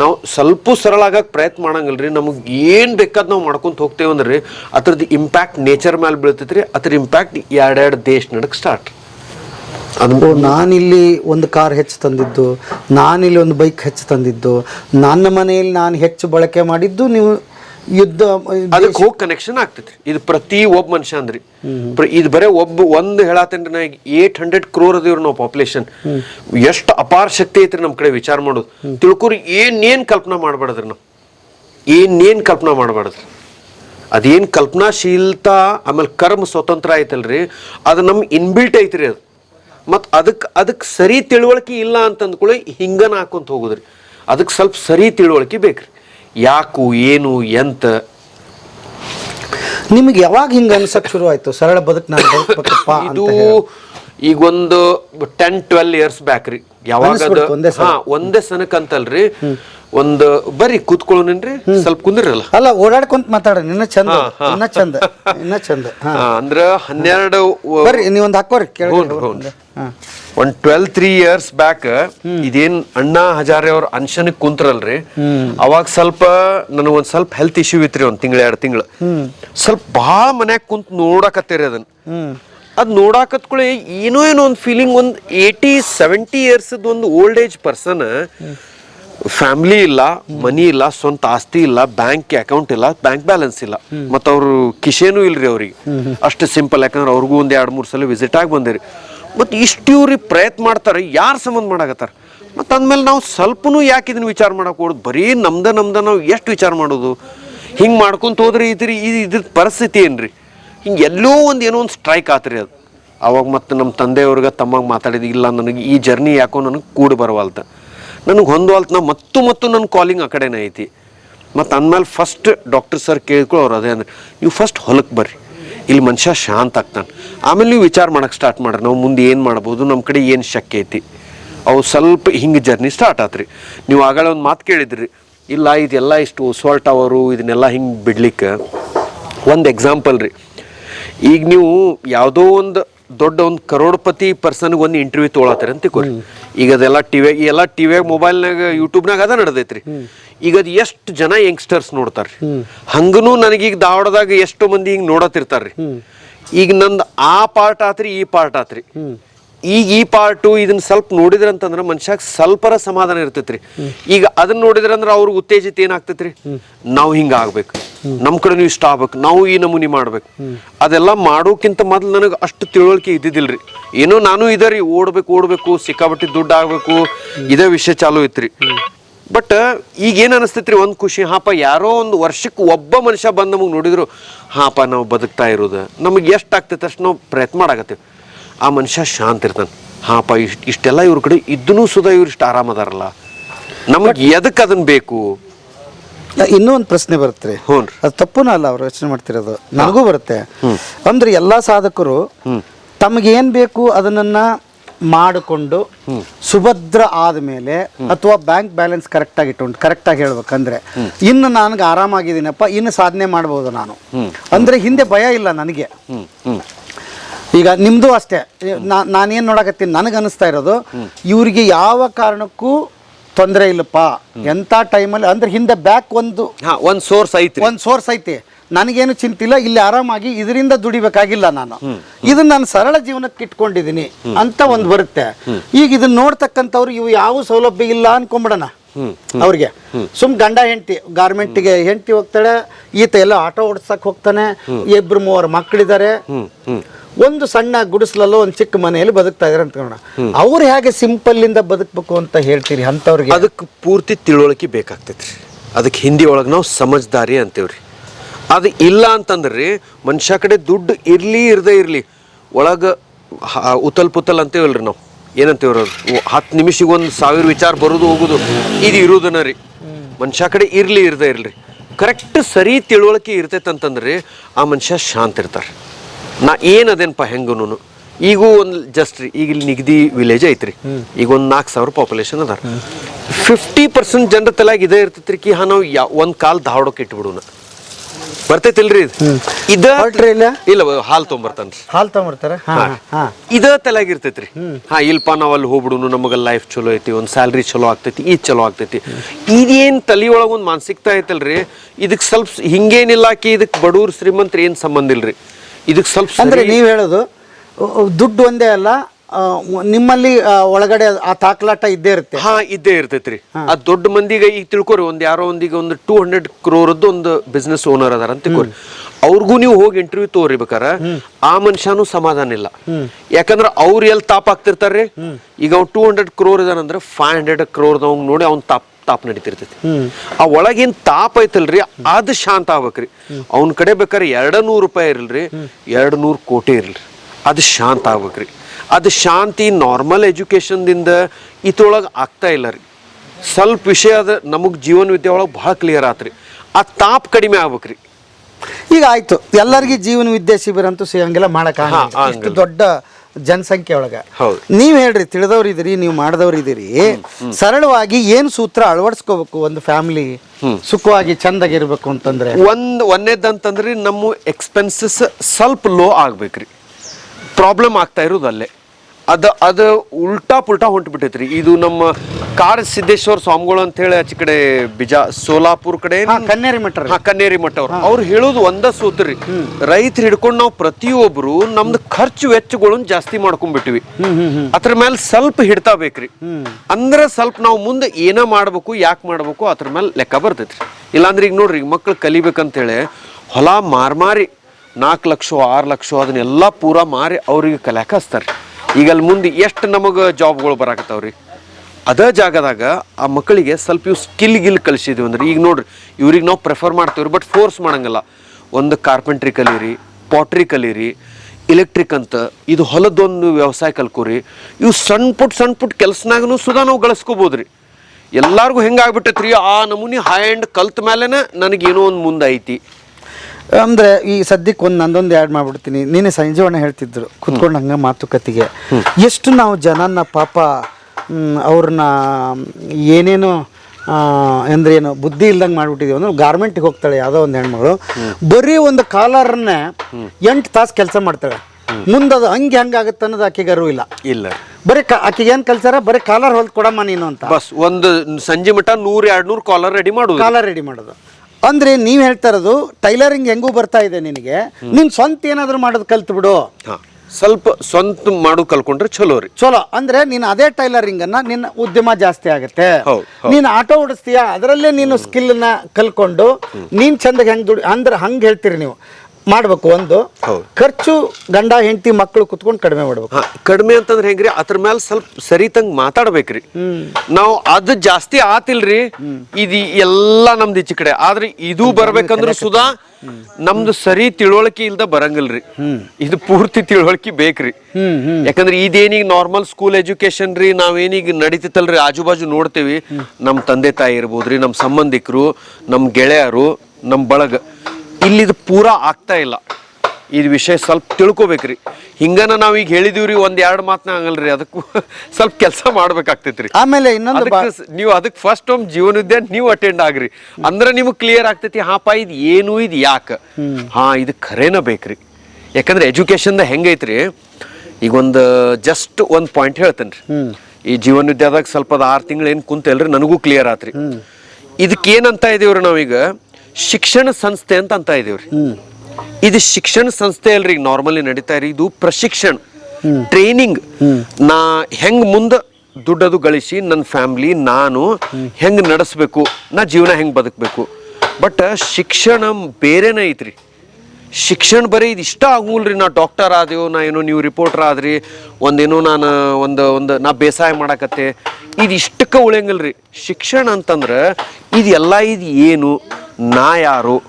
ನಾವು ಸ್ವಲ್ಪ ಸರಳ ಆಗಕ್ಕೆ ಪ್ರಯತ್ನ ರೀ ನಮಗೆ ಏನು ಬೇಕಾದ್ ನಾವು ಮಾಡ್ಕೊಂತ ಹೋಗ್ತೇವೆ ಅಂದ್ರೆ ಅದ್ರದ್ದು ಇಂಪ್ಯಾಕ್ಟ್ ನೇಚರ್ ಮೇಲೆ ಬೀಳ್ತೈತ್ರಿ. ಅದ್ರ ಇಂಪ್ಯಾಕ್ಟ್ ಎರಡೆರಡು ದೇಶ ನಡಕ್ಕೆ ಸ್ಟಾರ್ಟ್ ನಾನಿಲ್ಲಿ ಒಂದು ಕಾರ್ ಹೆಚ್ಚು ತಂದಿದ್ದು ನಾನಿಲ್ಲಿ ಒಂದು ಬೈಕ್ ಹೆಚ್ಚು ತಂದಿದ್ದು ನನ್ನ ಮನೆಯಲ್ಲಿ ನಾನು ಹೆಚ್ಚು ಬಳಕೆ ಮಾಡಿದ್ದು ನೀವು ಯುದ್ಧ ಅದಕ್ಕೆ ಹೋಗಿ ಕನೆಕ್ಷನ್ ಆಗ್ತೈತಿ ಇದು ಪ್ರತಿ ಒಬ್ಬ ಮನುಷ್ಯ ಅಂದ್ರಿ. ಇದು ಬರೇ ಒಬ್ಬ ಒಂದು ಹೇಳತ್ತೇನ್ರಿ ನಾ ಏಟ್ ಹಂಡ್ರೆಡ್ ಕ್ರೋರ್ ಅದೇವ್ರಿ ನಾವು ಪಾಪ್ಯುಲೇಷನ್ ಎಷ್ಟು ಅಪಾರ ಶಕ್ತಿ ಐತ್ರಿ ನಮ್ಮ ಕಡೆ ವಿಚಾರ ಮಾಡೋದು. ತಿಳ್ಕೊರಿ ಏನೇನ್ ಕಲ್ಪನಾ ಮಾಡಬಾರ್ದ್ರಿ ನಾವು? ಏನೇನ್ ಕಲ್ಪನಾ ಮಾಡಬಾರ್ದ್ರಿ? ಅದೇನು ಕಲ್ಪನಾಶೀಲತಾ ಆಮೇಲೆ ಕರ್ಮ ಸ್ವತಂತ್ರ ಐತಲ್ರಿ ಅದು ನಮ್ಮ ಇನ್ಬಿಲ್ಟ್ ಐತ್ರಿ ಅದು. ಮತ್ ಅದಕ್ಕೆ ಅದಕ್ಕೆ ಸರಿ ತಿಳುವಳಿಕೆ ಇಲ್ಲ ಅಂತ ಅಂದ್ಕೊಳ್ಳಿ ಹಿಂಗನ ಹಾಕೊಂತ ಹೋಗುದ್ರಿ. ಅದಕ್ಕೆ ಸ್ವಲ್ಪ ಸರಿ ತಿಳುವಳಿಕೆ ಬೇಕ್ರಿ. ಯಾಕು ಏನು ಎಂತ? ನಿಮಗೆ ಯಾವಾಗ ಹಿಂಗೆ ಅನ್ಸಕ್ ಶುರು ಆಯ್ತು ಸರಳ ಬದುಕು ನಾನು ಇದು ಹೇಳಿ? ಈಗ ಒಂದು ಟೆನ್ ಟ್ವೆಲ್ ಇಯರ್ಸ್ ಬ್ಯಾಕ್ ರೀ ಯಾವಾಗ. ಹಾ ಒಂದೇ ಸನಕ್ ಅಂತಲ್ರಿ. ಒಂದು ಬರ್ರಿ ಕೂತ್ಕೊಳ್ಳೋನೇನ್ರಿ ಸ್ವಲ್ಪ ಕುಂದ್ರಲ್ಲ. ಅಲ್ಲ ಓಡಾಡ್ಕೊಂತ ಮಾತಾಡ ನಿನ್ನ ಚಂದ ಇನ್ನ ಚಂದ ಇನ್ನ ಚಂದ. ಅಂದ್ರ ಹನ್ನೆರಡು ಬರ್ರಿ ನೀವೊಂದು ಹಾಕೋರಿ ಒಂದ್ ಟ್ವೆಲ್ ತ್ರೀ ಇಯರ್ಸ್ ಬ್ಯಾಕ್ ಇದೇನ್ ಅಣ್ಣಾ ಹಜಾರೆ ಅವ್ರ ಅನ್ಶನಕ್ ಕುಂತ್ರಲ್ರಿ. ಅವಾಗ ಸ್ವಲ್ಪ ನನಗೆ ಒಂದ್ ಸ್ವಲ್ಪ ಹೆಲ್ತ್ ಇಶ್ಯೂ ಇತ್ರಿ ಒಂದ್ ತಿಂಗಳ ಎರಡು ತಿಂಗಳ. ಸ್ವಲ್ಪ ಭಾಳ ಮನ್ಯಾಗ ಕುಂತ್ ನೋಡಕತ್ತೀರಿ ಅದನ್ನ ಅದ್ ನೋಡಾಕತ್ಕೊಳ್ಳಿ ಏನೋ ಏನೋ ಒಂದು ಫೀಲಿಂಗ್ ಒಂದು ಏಯ್ಟಿ ಸೆವೆಂಟಿ ಇಯರ್ಸ್ ಒಂದು ಓಲ್ಡ್ ಏಜ್ ಪರ್ಸನ್ ಫ್ಯಾಮಿಲಿ ಇಲ್ಲ ಮನಿ ಇಲ್ಲ, ಸ್ವಂತ ಆಸ್ತಿ ಇಲ್ಲ ಬ್ಯಾಂಕ್ ಅಕೌಂಟ್ ಇಲ್ಲ ಬ್ಯಾಂಕ್ ಬ್ಯಾಲೆನ್ಸ್ ಇಲ್ಲ. ಮತ್ತು ಅವರು ಕಿಶೇನು ಇಲ್ರಿ ಅವ್ರಿಗೆ. ಅಷ್ಟು ಸಿಂಪಲ್ ಯಾಕಂದ್ರೆ ಅವ್ರಿಗೂ ಒಂದು ಎರಡು, ಮೂರು ಸಲ ವಿಸಿಟ್ ಆಗಿ ಬಂದಿರಿ. ಮತ್ತು ಇಷ್ಟು ಇವ್ರಿಗೆ ಪ್ರಯತ್ನ ಮಾಡ್ತಾರೆ, ಯಾರು ಸಂಬಂಧ ಮಾಡಾಕತ್ತಾರ? ಮತ್ತು ಅಂದಮೇಲೆ ನಾವು ಸ್ವಲ್ಪನೂ ಯಾಕೆ ಇದನ್ನ ವಿಚಾರ ಹೋಗೋದು ಬರೀ ನಮ್ದ ನಮ್ದ ನಾವು ಎಷ್ಟು ವಿಚಾರ ಮಾಡೋದು? ಹಿಂಗೆ ಮಾಡ್ಕೊಂತ ಹೋದ್ರೆ ಇದ್ರಿ, ಇದು ಇದ್ರ ಪರಿಸ್ಥಿತಿ ಏನ್ರಿ? ಹಿಂಗೆ ಎಲ್ಲೋ ಒಂದು ಏನೋ ಒಂದು ಸ್ಟ್ರೈಕ್ ಆತ್ರಿ ಅದು. ಅವಾಗ ಮತ್ತೆ ನಮ್ಮ ತಂದೆಯವ್ರಿಗೆ ತಮ್ಮಾಗ ಮಾತಾಡಿದ, ಇಲ್ಲ, ನನಗೆ ಈ ಜರ್ನಿ ಯಾಕೋ ನನಗೆ ಕೂಡ ಬರವಲ್ತ. ನನಗೆ ಹೊಂದುವಲ್ತ, ನಾ ಮತ್ತು ಮತ್ತು ನನ್ನ ಕಾಲಿಂಗ್ ಆ ಕಡೆನೇ ಐತಿ. ಮತ್ತು ಅಂದಮೇಲೆ ಫಸ್ಟ್ ಡಾಕ್ಟರ್ ಸರ್ ಕೇಳ್ಕೊಳ್ಳೋರು ಅದೇ ಅಂದ್ರೆ ನೀವು ಫಸ್ಟ್ ಹೊಲಕ್ಕೆ ಬರ್ರಿ. ಇಲ್ಲಿ ಮನುಷ್ಯ ಶಾಂತ ಆಗ್ತಾನೆ. ಆಮೇಲೆ ನೀವು ವಿಚಾರ ಮಾಡೋಕೆ ಸ್ಟಾರ್ಟ್ ಮಾಡ್ರಿ. ನಾವು ಮುಂದೆ ಏನು ಮಾಡ್ಬೋದು ನಮ್ಮ ಕಡೆ ಏನು ಶಕ್ತಿ ಐತಿ? ಅವು ಸ್ವಲ್ಪ ಹಿಂಗೆ ಜರ್ನಿ ಸ್ಟಾರ್ಟ್ ಆತ್ರಿ. ನೀವು ಆಗಳ ಒಂದು ಮಾತು ಕೇಳಿದ್ರಿ. ಇಲ್ಲ, ಇದೆಲ್ಲ ಇಷ್ಟು ಸಾಲ್ಟ್ ಅವರು, ಇದನ್ನೆಲ್ಲ ಹಿಂಗೆ ಬಿಡ್ಲಿಕ್ಕೆ ಒಂದು ಎಕ್ಸಾಂಪಲ್ ರೀ. ಈಗ ನೀವು ಯಾವುದೋ ಒಂದು ದೊಡ್ಡ ಒಂದು ಕರೋಡ್ಪತಿ ಪರ್ಸನ್ಗೆ ಒಂದು ಇಂಟರ್ವ್ಯೂ ತೊಗೊಳತ್ತಾರೆ ಅಂತ ತಿಳ್ಕೊರಿ. ಈಗ ಅದೆಲ್ಲ ಟಿವಿ ಎಲ್ಲ ಟಿವಿಯಾಗ ಮೊಬೈಲ್ನಾಗ ಯೂಟ್ಯೂಬ್ನಾಗ ಅದ ನಡೆದೈತ್ರಿ. ಈಗ ಅದು ಎಷ್ಟು ಜನ ಯಂಗ್ಸ್ಟರ್ಸ್ ನೋಡ್ತಾರ್ರಿ. ಹಂಗನು ನನಗೀಗ ಧಾರವಾಡದಾಗ ಎಷ್ಟು ಮಂದಿ ಹಿಂಗೆ ನೋಡತ್ತಿರ್ತಾರ್ರಿ. ಈಗ ನಂದು ಆ ಪಾರ್ಟ್ ಆತ್ರಿ ಈ ಪಾರ್ಟ್ ಆತ್ರಿ. ಈಗ ಈ ಪಾರ್ಟು ಇದನ್ನ ಸ್ವಲ್ಪ ನೋಡಿದ್ರೆ ಅಂತಂದ್ರೆ ಮನುಷ್ಯಾಗ ಸ್ವಲ್ಪರ ಸಮಾಧಾನ ಇರ್ತೈತ್ರಿ. ಈಗ ಅದನ್ನ ನೋಡಿದ್ರೆ ಅಂದ್ರೆ ಅವ್ರಿಗೆ ಉತ್ತೇಜಿತ ಏನಾಗ್ತೈತ್ರಿ ನಾವು ಹಿಂಗ ಆಗ್ಬೇಕು. ನಮ್ ಕಡೆ ನೀವು ಇಷ್ಟ ಆಗ್ಬೇಕು. ನಾವು ಈ ನಮೂನಿ ಮಾಡ್ಬೇಕು. ಅದೆಲ್ಲ ಮಾಡೋಕ್ಕಿಂತ ಮೊದ್ಲು ನನಗೆ ಅಷ್ಟು ತಿಳುವಳಿಕೆ ಇದ್ದಿದ್ದಿಲ್ರಿ. ಏನೋ ನಾನು ಇದೇ ರೀ, ಓಡ್ಬೇಕು ಓಡ್ಬೇಕು ಸಿಕ್ಕಾಬಟ್ಟಿ ದುಡ್ಡು ಆಗ್ಬೇಕು, ಇದೇ ವಿಷಯ ಚಾಲು ಐತ್ರಿ. ಬಟ್ ಈಗ ಏನ್ ಅನಿಸ್ತೈತ್ರಿ? ಒಂದ್ ಖುಷಿ, ಹಾಪ ಯಾರೋ ಒಂದು ವರ್ಷಕ್ಕೆ ಒಬ್ಬ ಮನುಷ್ಯ ಬಂದ್ ನಮಗ್ ನೋಡಿದ್ರು, ಹಾಪ ನಾವು ಬದುಕ್ತಾ ಇರೋದು. ನಮಗೆ ಎಷ್ಟು ಆಗ್ತೈತೆ ಅಷ್ಟು ನಾವು ಪ್ರಯತ್ನ ಮಾಡಾಕತ್ತೀವಿ. ಆ ಮನುಷ್ಯ ಶಾಂತ ಇರ್ತಾನೆ. ಹಾಪ ಇಷ್ಟ ಇಷ್ಟೆಲ್ಲ ಇವ್ರ ಕಡೆ ಇದ್ದೂ ಸುಧಾ ಇವ್ರು ಇಷ್ಟು ಆರಾಮದಾರಲ್ಲ ನಮಗೆ ಎದಕ್ಕೆ ಅದನ್ನ ಬೇಕು? ಇನ್ನೂ ಒಂದು ಪ್ರಶ್ನೆ ಬರುತ್ತೆ ರೀ. ಹ್ಞೂ ಅದು ತಪ್ಪುನೂ ಅಲ್ಲ ಅವ್ರು ಯೋಚನೆ ಮಾಡ್ತಿರೋದು. ನನಗೂ ಬರುತ್ತೆ. ಅಂದ್ರೆ ಎಲ್ಲಾ ಸಾಧಕರು ತಮಗೇನ್ ಬೇಕು ಅದನ್ನ ಮಾಡಿಕೊಂಡು ಸುಭದ್ರ ಆದಮೇಲೆ ಅಥವಾ ಬ್ಯಾಂಕ್ ಬ್ಯಾಲೆನ್ಸ್ ಕರೆಕ್ಟಾಗಿ ಇಟ್ಕೊಂಡು ಕರೆಕ್ಟಾಗಿ ಹೇಳ್ಬೇಕಂದ್ರೆ ಇನ್ನು ನನಗೆ ಆರಾಮಾಗಿದ್ದೀನಪ್ಪ ಇನ್ನು ಸಾಧನೆ ಮಾಡ್ಬೋದು ನಾನು. ಅಂದ್ರೆ ಹಿಂದೆ ಭಯ ಇಲ್ಲ ನನಗೆ. ಈಗ ನಿಮ್ದು ಅಷ್ಟೇ. ನಾನೇನು ನೋಡಕತ್ತೀನಿ ನನಗೆ ಅನಿಸ್ತಾ ಇರೋದು ಇವ್ರಿಗೆ ಯಾವ ಕಾರಣಕ್ಕೂ ತೊಂದರೆ ಇಲ್ಲಪ್ಪ. ಎಂಥ ಟೈಮಲ್ಲಿ ಅಂದ್ರೆ ಹಿಂದೆ ಬ್ಯಾಕ್ ಒಂದು ಒಂದ್ ಸೋರ್ಸ್ ಐತಿ ಒಂದು ಸೋರ್ಸ್ ಐತಿ. ನನಗೇನು ಚಿಂತಿಲ್ಲ ಇಲ್ಲಿ ಆರಾಮಾಗಿ ಇದರಿಂದ ದುಡಿಬೇಕಾಗಿಲ್ಲ ನಾನು. ಇದನ್ನ ನಾನು ಸರಳ ಜೀವನಕ್ಕೆ ಇಟ್ಕೊಂಡಿದ್ದೀನಿ ಅಂತ ಒಂದು ಬರುತ್ತೆ. ಈಗ ಇದನ್ನ ನೋಡ್ತಕ್ಕಂಥವ್ರು ಇವು ಯಾವ ಸೌಲಭ್ಯ ಇಲ್ಲ ಅನ್ಕೊಂಬಿಡೋಣ. ಅವ್ರಿಗೆ. ಸುಮ್ ಗಂಡ ಹೆಂಡತಿ ಗಾರ್ಮೆಂಟ್ಗೆ ಹೆಂಡತಿ ಹೋಗ್ತಾಳೆ ಈತ ಎಲ್ಲ ಆಟೋ ಓಡಿಸಕ್ ಹೋಗ್ತಾನೆ ಇಬ್ರು ಮೂವರು ಮಕ್ಕಳಿದ್ದಾರೆ ಒಂದು ಸಣ್ಣ ಗುಡಿಸ್ಲಲ್ಲೋ ಒಂದು ಚಿಕ್ಕ ಮನೆಯಲ್ಲಿ ಬದುಕ್ತಾ ಇದಾರೆ ಅಂತ ಅವ್ರು ಹೇಗೆ ಸಿಂಪಲ್ ಇಂದ ಬದುಕಬೇಕು ಅಂತ ಹೇಳ್ತೀರಿ ಅಂಥವ್ರಿಗೆ? ಅದಕ್ಕೆ ಪೂರ್ತಿ ತಿಳುವಳಿಕೆ ಬೇಕಾಗ್ತೈತ್ರಿ. ಅದಕ್ಕೆ ಹಿಂದಿ ಒಳಗೆ ನಾವು ಸಮಜ್ದಾರಿ ಅಂತೇವ್ರಿ. ಅದು ಇಲ್ಲ ಅಂತಂದ್ರಿ ಮನುಷ್ಯ ಕಡೆ ದುಡ್ಡು ಇರ್ಲಿ ಇರದೇ ಇರ್ಲಿ, ಒಳಗೆ ಉತಲ್ ಪುತಲ್ ಅಂತೇವಲ್ರಿ ನಾವು. ಏನಂತೇವ್ರಿ ಅವ್ರು? ಹತ್ತು ನಿಮಿಷಕ್ಕೆ ಒಂದು ಸಾವಿರ ವಿಚಾರ ಬರೋದು ಹೋಗೋದು, ಇದು ಇರೋದನ್ನ ರೀ. ಮನುಷ್ಯ ಕಡೆ ಇರ್ಲಿ ಇರದೇ ಇರಲಿ ಕರೆಕ್ಟ್ ಸರಿ ತಿಳುವಳಿಕೆ ಇರ್ತೈತೆ ಅಂತಂದ್ರೆ ಆ ಮನುಷ್ಯ ಶಾಂತ ಇರ್ತಾರೆ. ನಾ ಏನ್ ಅದೇನಪ್ಪ ಹೆಂಗೂನು ಈಗೂ ಒಂದು ಜಸ್ಟ್ ರೀ ಈಗ ಇಲ್ಲಿ ನಿಗದಿ ವಿಲೇಜ್ ಐತ್ರಿ. ಈಗ ಒಂದು ನಾಲ್ಕು ಸಾವಿರ ಪಾಪ್ಯುಲೇಷನ್ ಅದಾರ. ಫಿಫ್ಟಿ ಪರ್ಸೆಂಟ್ ಜನರ ತಲೆಯಾಗ ಇದೇ ಇರ್ತೈತ್ರಿ ಕಿ ಹಾ ನಾವು ಯಾ ಒಂದು ಕಾಲ್ ಧಾವಡೋಕೆ ಇಟ್ಬಿಡೋಣ ಬರ್ತೈತಿಲ್ರಿ ಇದು? ಇಲ್ಲ? ಹಾಲ್ ತೊಗೊಂಬರ್ತಾನ್ರಿ ಹಾಲು ತೊಗೊಂಬರ್ತಾರ ಇದ ತಲೆಯಾಗ ಇರ್ತೈತ್ರಿ. ಹಾ ಇಲ್ಪ ನಾವ್ ಅಲ್ಲಿ ಹೋಗ್ಬಿಡುನು ನಮಗ ಲೈಫ್ ಚಲೋ ಐತಿ ಒಂದ್ ಸ್ಯಾಲ್ರಿ ಚಲೋ ಆಗ್ತೈತಿ ಈದ್ ಚಲೋ ಆಗ್ತೈತಿ. ಇದೇನ್ ತಲಿ ಒಳಗ ಒಂದ್ ಮಾನಸಿಕತೆ ಐತಲ್ರಿ ಇದಕ್ ಸ್ವಲ್ಪ ಹಿಂಗೇನಿಲ್ಲ ಕಿ ಇದಕ್ ಬಡೂರ್ ಶ್ರೀಮಂತ್ರ ಏನ್ ಸಂಬಂಧ ಇಲ್ರಿ ಇದಕ್ ಸ್ವಲ್ಪ ಅಂದ್ರೆ ನೀವು ಹೇಳೋದು ದುಡ್ಡು ಒಂದೇ ಅಲ್ಲ ನಿಮ್ಮಲ್ಲಿ ಒಳಗಡೆ ಆ ತಾಕ್ಲಾಟ ಇದ್ದೇ ಇರುತ್ತೆ. ಹಾ ಇದ್ದೇ ಇರ್ತೈತ್ರಿ. ಆ ದೊಡ್ಡ ಮಂದಿಗೆ ಈಗ ತಿಳ್ಕೊರಿ ಒಂದ್ ಯಾರೋ ಒಂದೀಗ ಒಂದು ಟೂ ಹಂಡ್ರೆಡ್ ಕ್ರೋರದ್ದು ಒಂದು ಬಿಸ್ನೆಸ್ ಓನರ್ ಅದಾರ ಅಂತ ತಿಳ್ಕೊರಿ. ಅವ್ರಿಗೂ ನೀವು ಹೋಗಿ ಇಂಟರ್ವ್ಯೂ ತಗೋರಿಬೇಕಾರ ಆ ಮನುಷ್ಯನೂ ಸಮಾಧಾನ ಇಲ್ಲ. ಯಾಕಂದ್ರ ಅವ್ರು ಎಲ್ಲಿ ತಾಪ್ ಆಗ್ತಿರ್ತಾರ್ರಿ ಈಗ ಅವ್ನು ಟೂ ಹಂಡ್ರೆಡ್ ಕ್ರೋರ್ ಇದಾನಂದ್ರೆ ಫೈವ್ ಹಂಡ್ರೆಡ್ ಕ್ರೋರ್ ಅವ್ನ್ ನೋಡಿ ಅವ್ನ್ ತಾಪ್ ತಾಪ್ ನಡೀತಿರ್ತೈತಿ. ಆ ಒಳಗಿನ ತಾಪ್ ಐತಲ್ರಿ ಅದು ಶಾಂತ ಆಗ್ಬೇಕ್ರಿ. ಅವ್ನ ಕಡೆ ಬೇಕಾದ್ರೆ ಎರಡು ನೂರು ರೂಪಾಯಿ ಇರಲ್ರಿ ಎರಡು ನೂರು ಕೋಟಿ ಇರಲ್ರಿ. ಅದು ಶಾಂತ ಆಗ್ಬೇಕ್ರಿ. ಅದು ಶಾಂತಿ ನಾರ್ಮಲ್ ಎಜುಕೇಶನ್ದಿಂದ ಇದ್ರೊಳಗೆ ಆಗ್ತಾ ಇಲ್ಲ ರೀ. ಸ್ವಲ್ಪ ವಿಷಯ ಅದ ನಮಗೆ ಜೀವನ ವಿದ್ಯೆ ಒಳಗೆ ಭಾಳ ಕ್ಲಿಯರ್ ಆತ್ರಿ. ಆ ತಾಪ್ ಕಡಿಮೆ ಆಗ್ಬೇಕ್ರಿ. ಈಗ ಆಯ್ತು. ಎಲ್ಲರಿಗೂ ಜೀವನ ವಿದ್ಯಾ ಶಿಬಿರ ಅಂತೂ ಸಿಗಂಗಿಲ್ಲ ಇಷ್ಟು ದೊಡ್ಡ ಜನಸಂಖ್ಯೆ ಒಳಗ. ಹೌದು. ನೀವ್ ಹೇಳ್ರಿ ತಿಳಿದವ್ರು ಇದೀರಿ ನೀವು ಮಾಡಿದವ್ರು ಇದೀರಿ. ಸರಳವಾಗಿ ಏನು ಸೂತ್ರ ಅಳವಡಿಸ್ಕೋಬೇಕು ಒಂದು ಫ್ಯಾಮಿಲಿ? ಸುಖವಾಗಿ ಚಂದಾಗಿರ್ಬೇಕು ಅಂತಂದ್ರೆ? ಒಂದು ಒಂದೇದಂತಂದ್ರೆ ನಮ್ಮ ಎಕ್ಸ್ಪೆನ್ಸಸ್ ಸ್ವಲ್ಪ ಲೋ ಆಗ್ಬೇಕ್ರಿ. ಪ್ರಾಬ್ಲಮ್ ಆಗ್ತಾ ಇರೋದು ಅಲ್ಲೇ. ಅದ ಅದು ಉಲ್ಟಾ ಪುಲ್ಟಾ ಹೊಂಟ್ಬಿಟ್ಟೈತ್ರಿ. ಇದು ನಮ್ಮ ಕಾರ್ ಸಿದ್ದೇಶ್ವರ ಸ್ವಾಮಿಗಳು ಅಂತ ಹೇಳಿ ಆಚೆ ಕಡೆ ಬಿಜ ಸೋಲಾಪುರ್ ಕಡೆ ಹಾ, ಕನ್ನೇರಿ ಮಠ ರೀ. ಹಾ ಕನ್ನೇರಿ ಮಠ ಅವ್ರು. ಅವ್ರು ಹೇಳೋದು ಒಂದ ಸೂತ್ರಿ ರೈತರು ಹಿಡ್ಕೊಂಡು ನಾವು ಪ್ರತಿಯೊಬ್ರು ನಮ್ದು ಖರ್ಚು ವೆಚ್ಚಗಳನ್ನ ಜಾಸ್ತಿ ಮಾಡ್ಕೊಂಡ್ಬಿಟ್ಟಿವಿ ಅದ್ರ ಮೇಲೆ ಸ್ವಲ್ಪ ಹಿಡ್ತಾ ಬೇಕ್ರಿ ಅಂದ್ರೆ ಸ್ವಲ್ಪ ನಾವು ಮುಂದೆ ಏನ ಮಾಡ್ಬೇಕು ಯಾಕೆ ಮಾಡ್ಬೇಕು ಅದ್ರ ಮೇಲೆ ಲೆಕ್ಕ ಬರ್ತೈತ್ರಿ. ಇಲ್ಲಾಂದ್ರೆ ಈಗ ನೋಡ್ರಿ ಈಗ ಮಕ್ಳು ಕಲಿಬೇಕಂತೇಳಿ ಹೊಲ ಮಾರ್ಮಾರಿ ನಾಲ್ಕು ಲಕ್ಷ ಆರು ಲಕ್ಷ ಅದನ್ನೆಲ್ಲ ಪೂರಾ ಮಾರಿ ಅವ್ರಿಗೆ ಕಲ್ಯಾಕ ಹಚ್ತಾರೆ ಈಗ ಅಲ್ಲಿ ಮುಂದೆ ಎಷ್ಟು ನಮಗೆ ಜಾಬ್ಗಳು ಬರಾಕತ್ತಾವ್ರಿ? ಅದ ಜಾಗದಾಗ ಆ ಮಕ್ಕಳಿಗೆ ಸ್ವಲ್ಪ ಇವು ಸ್ಕಿಲ್ ಗಿಲ್ ಕಲಿಸಿದ್ವಿ ಅಂದ್ರೆ ಈಗ ನೋಡ್ರಿ, ಇವ್ರಿಗೆ ನಾವು ಪ್ರಿಫರ್ ಮಾಡ್ತೀವ್ರಿ ಬಟ್ ಫೋರ್ಸ್ ಮಾಡಂಗಿಲ್ಲ. ಒಂದು ಕಾರ್ಪೆಂಟ್ರಿ ಕಲೀರಿ ಪಾಟ್ರಿ ಕಲೀರಿ ಇಲೆಕ್ಟ್ರಿಕ್ ಅಂತ, ಇದು ಹೊಲದೊಂದು ವ್ಯವಸಾಯ ಕಲ್ಕೋರಿ, ಇವು ಸಣ್ಣ ಪುಟ್ ಸಣ್ಣ ಪುಟ್ ಕೆಲಸನಾಗೂ ಸುಧಾ ನಾವು ಗಳಿಸ್ಕೋಬೋದ್ರಿ. ಎಲ್ಲಾರ್ಗು ಹೆಂಗಾಗ್ಬಿಟ್ಟೈತ್ರಿ, ಆ ನಮೂನಿ ಹೈ ಆ್ಯಂಡ್ ಕಲ್ತ ಮೇಲೆನ ನನಗೇನೋ ಒಂದು ಮುಂದೆ ಐತಿ. ಅಂದ್ರೆ ಈ ಸದ್ಯಕ್ಕೆ ಒಂದು ನಂದೊಂದು ಆ್ಯಡ್ ಮಾಡ್ಬಿಡ್ತೀನಿ. ನೀನೆ ಸಂಜೀವಣ್ಣ ಹೇಳ್ತಿದ್ರು ಕುತ್ಕೊಂಡು ಹಂಗ ಮಾತುಕತೆಗೆ. ಎಷ್ಟು ನಾವು ಜನನ ಪಾಪ ಅವ್ರನ್ನ ಏನೇನು ಅಂದ್ರೆ ಏನು ಬುದ್ಧಿ ಇಲ್ದಂಗೆ ಮಾಡ್ಬಿಟ್ಟಿದೀವಿ ಅಂದ್ರೆ ಗಾರ್ಮೆಂಟ್ಗೆ ಹೋಗ್ತಾಳೆ ಯಾವುದೋ ಒಂದು ಹೆಣ್ಮಗಳು. ಬರೀ ಒಂದು ಕಾಲರ್ನೇ ಎಂಟು ತಾಸು ಕೆಲಸ ಮಾಡ್ತಾಳೆ. ಮುಂದೆ ಅದು ಹಂಗೆ ಹಂಗಾಗುತ್ತೆ ಅನ್ನೋದು ಆಕೆಗೆ ಅರಿವು ಇಲ್ಲ. ಇಲ್ಲ. ಬರೀ ಆಕೆಗೆ ಏನು ಕಲ್ಸಾರ? ಬರೀ ಕಾಲರ್ ಹೊಲ್ದು ಕೊಡಮ್ಮ ನೀನು ಅಂತ. ಬಸ್ ಒಂದು ಸಂಜೆ ಮಟ್ಟ ನೂರು ಎರಡು ನೂರು ಕಾಲರ್ ರೆಡಿ ಮಾಡೋದು. ಕಾಲರ್ ರೆಡಿ ಮಾಡೋದು. ಅಂದ್ರೆ ನೀವು ಹೇಳ್ತಾ ಇರೋದು ಟೈಲರಿಂಗ್ ಹೆಂಗೂ ಬರ್ತಾ ಇದೆ ನಿನಗೆ? ನಿನ್ ಸ್ವಂತ ಏನಾದ್ರು ಮಾಡೋದು ಕಲ್ತು ಬಿಡು. ಸ್ವಲ್ಪ ಸ್ವಂತ ಮಾಡು ಕಲ್ಕೊಂಡ್ರೆ ಚಲೋ ರೀ. ಚಲೋ ಅಂದ್ರೆ ನೀನ್ ಅದೇ ಟೈಲರಿಂಗ್ ಅನ್ನ ನಿನ್ನ ಉದ್ಯಮ ಜಾಸ್ತಿ ಆಗುತ್ತೆ. ನೀನ್ ನೀನು ಆಟೋ ಓಡಿಸ್ತೀಯ? ಅದರಲ್ಲೇ ನೀನು ಸ್ಕಿಲ್ನ ಕಲ್ಕೊಂಡು ನೀನ್ ಚಂದಾಗ ಹೆಂಗ್ ದುಡಿ ಅಂದ್ರೆ ಹಂಗ ಹೇಳ್ತೀರಿ ನೀವು. ಮಾಡ್ಬೇಕು ಒಂದು. ಹೌದ್. ಖರ್ಚು ಗಂಡ ಹೆಂಡತಿ ಮಕ್ಕಳು ಕುತ್ಕೊಂಡು ಕಡಿಮೆ ಮಾಡ್ಬೇಕು. ಹಾ ಕಡಿಮೆ ಅಂತಂದ್ರೆ ಹೆಂಗ್ರಿ? ಅದ್ರ ಮೇಲೆ ಸ್ವಲ್ಪ ಸರಿತಂಗ್ ಮಾತಾಡ್ಬೇಕ್ರಿ. ನಾವು ಅದು ಜಾಸ್ತಿ ಆತಿಲ್ರಿ ಇದು ಎಲ್ಲಾ ನಮ್ದು ಈಚೆ ಕಡೆ. ಆದ್ರೆ ಇದು ಬರ್ಬೇಕಂದ್ರೆ ಸುಧಾ ನಮ್ದು ಸರಿ ತಿಳುವಳಿಕೆ ಇಲ್ದ ಬರಂಗಿಲ್ರಿ. ಇದು ಪೂರ್ತಿ ತಿಳುವಳಿಕೆ ಬೇಕ್ರಿ. ಯಾಕಂದ್ರೆ ಇದೇನೀಗ ನಾರ್ಮಲ್ ಸ್ಕೂಲ್ ಎಜುಕೇಶನ್ ರೀ ನಾವೇನೀಗ ನಡೀತಿತ್ತಲ್ರಿ ಆಜು ಬಾಜು ನೋಡ್ತೇವಿ ನಮ್ಮ ತಂದೆ ತಾಯಿ ಇರ್ಬೋದ್ರಿ ನಮ್ಮ ಸಂಬಂಧಿಕರು ನಮ್ಮ ಗೆಳೆಯರು ನಮ್ಮ ಬಳಗ. ಇಲ್ಲಿದು ಪೂರ ಆಗ್ತಾ ಇಲ್ಲ. ಇದು ವಿಷಯ ಸ್ವಲ್ಪ ತಿಳ್ಕೊಬೇಕ್ರಿ. ಹಿಂಗನ ನಾವು ಈಗ ಹೇಳಿದೀವ್ರಿ ಒಂದ್ ಎರಡು ಮಾತನ್ನ ಆಗಲ್ರಿ ಅದಕ್ಕೂ ಸ್ವಲ್ಪ ಕೆಲಸ ಮಾಡ್ಬೇಕಾಗ್ತೈತ್ರಿ. ಆಮೇಲೆ ಇನ್ನೊಂದು ಬಾ- ಅದಕ್ಕೆ ನೀವು ಅದಕ್ಕೆ ಫಸ್ಟ್ ಒಮ್ಮೆ ಜೀವನ ಉದ್ಯಾನ್ ನೀವು ಅಟೆಂಡ್ ಆಗ್ರಿ. ಅಂದ್ರೆ ನಿಮಗೆ ಕ್ಲಿಯರ್ ಆಗ್ತೈತಿ ಹಾಪ ಇದು ಏನು ಇದು ಯಾಕೆ? ಹಾ ಇದು ಖರೇನ ಬೇಕ್ರಿ. ಯಾಕಂದ್ರೆ ಎಜುಕೇಶನ್ದ ಹೆಂಗೈತ್ರಿ ಈಗ ಒಂದು ಜಸ್ಟ್ ಒಂದು ಪಾಯಿಂಟ್ ಹೇಳ್ತೇನೆ ಈ ಜೀವನ ವಿದ್ಯಾದಾಗ ಸ್ವಲ್ಪ ಅದು ಆರು ತಿಂಗಳು ಏನು ಕುಂತಲ್ರಿ ನನಗೂ ಕ್ಲಿಯರ್ ಆತ್ರಿ. ಇದಕ್ಕೇನಂತ ಇದೀವ್ರಿ ನಾವೀಗ ಶಿಕ್ಷಣ ಸಂಸ್ಥೆ ಅಂತ ಅಂತ ಇದೀವ್ರಿ. ಇದು ಶಿಕ್ಷಣ ಸಂಸ್ಥೆ ಅಲ್ರಿ ಈಗ ನಾರ್ಮಲಿ ನಡೀತಾ ಇರಿ. ಇದು ಪ್ರಶಿಕ್ಷಣ ಟ್ರೈನಿಂಗ್ ನಾ ಹೆಂಗ್ ಮುಂದೆ ದುಡ್ಡದು ಗಳಿಸಿ ನನ್ನ ಫ್ಯಾಮ್ಲಿ ನಾನು ಹೆಂಗ್ ನಡೆಸ್ಬೇಕು ನಾ ಜೀವನ ಹೆಂಗ್ ಬದುಕಬೇಕು. ಬಟ್ ಶಿಕ್ಷಣ ಬೇರೆನೇ ಐತ್ರಿ. ಶಿಕ್ಷಣ ಬರೀ ಇದು ಇಷ್ಟ ಆಗೂಲ್ರಿ ನಾ ಡಾಕ್ಟರ್ ಆದೆವು ನಾ ಏನೋ ನೀವು ರಿಪೋರ್ಟರ್ ಆದ್ರಿ. ಒಂದೇನೋ ನಾನು ಒಂದು ಒಂದು ನಾ ಬೇಸಾಯ ಮಾಡಕತ್ತೆ. ಇದು ಇಷ್ಟಕ್ಕೆ ಉಳಿಯಂಗಿಲ್ರಿ. ಶಿಕ್ಷಣ ಅಂತಂದ್ರೆ ಇದು ಎಲ್ಲ ಇದು ಏನು? ನಾ ಯಾರು?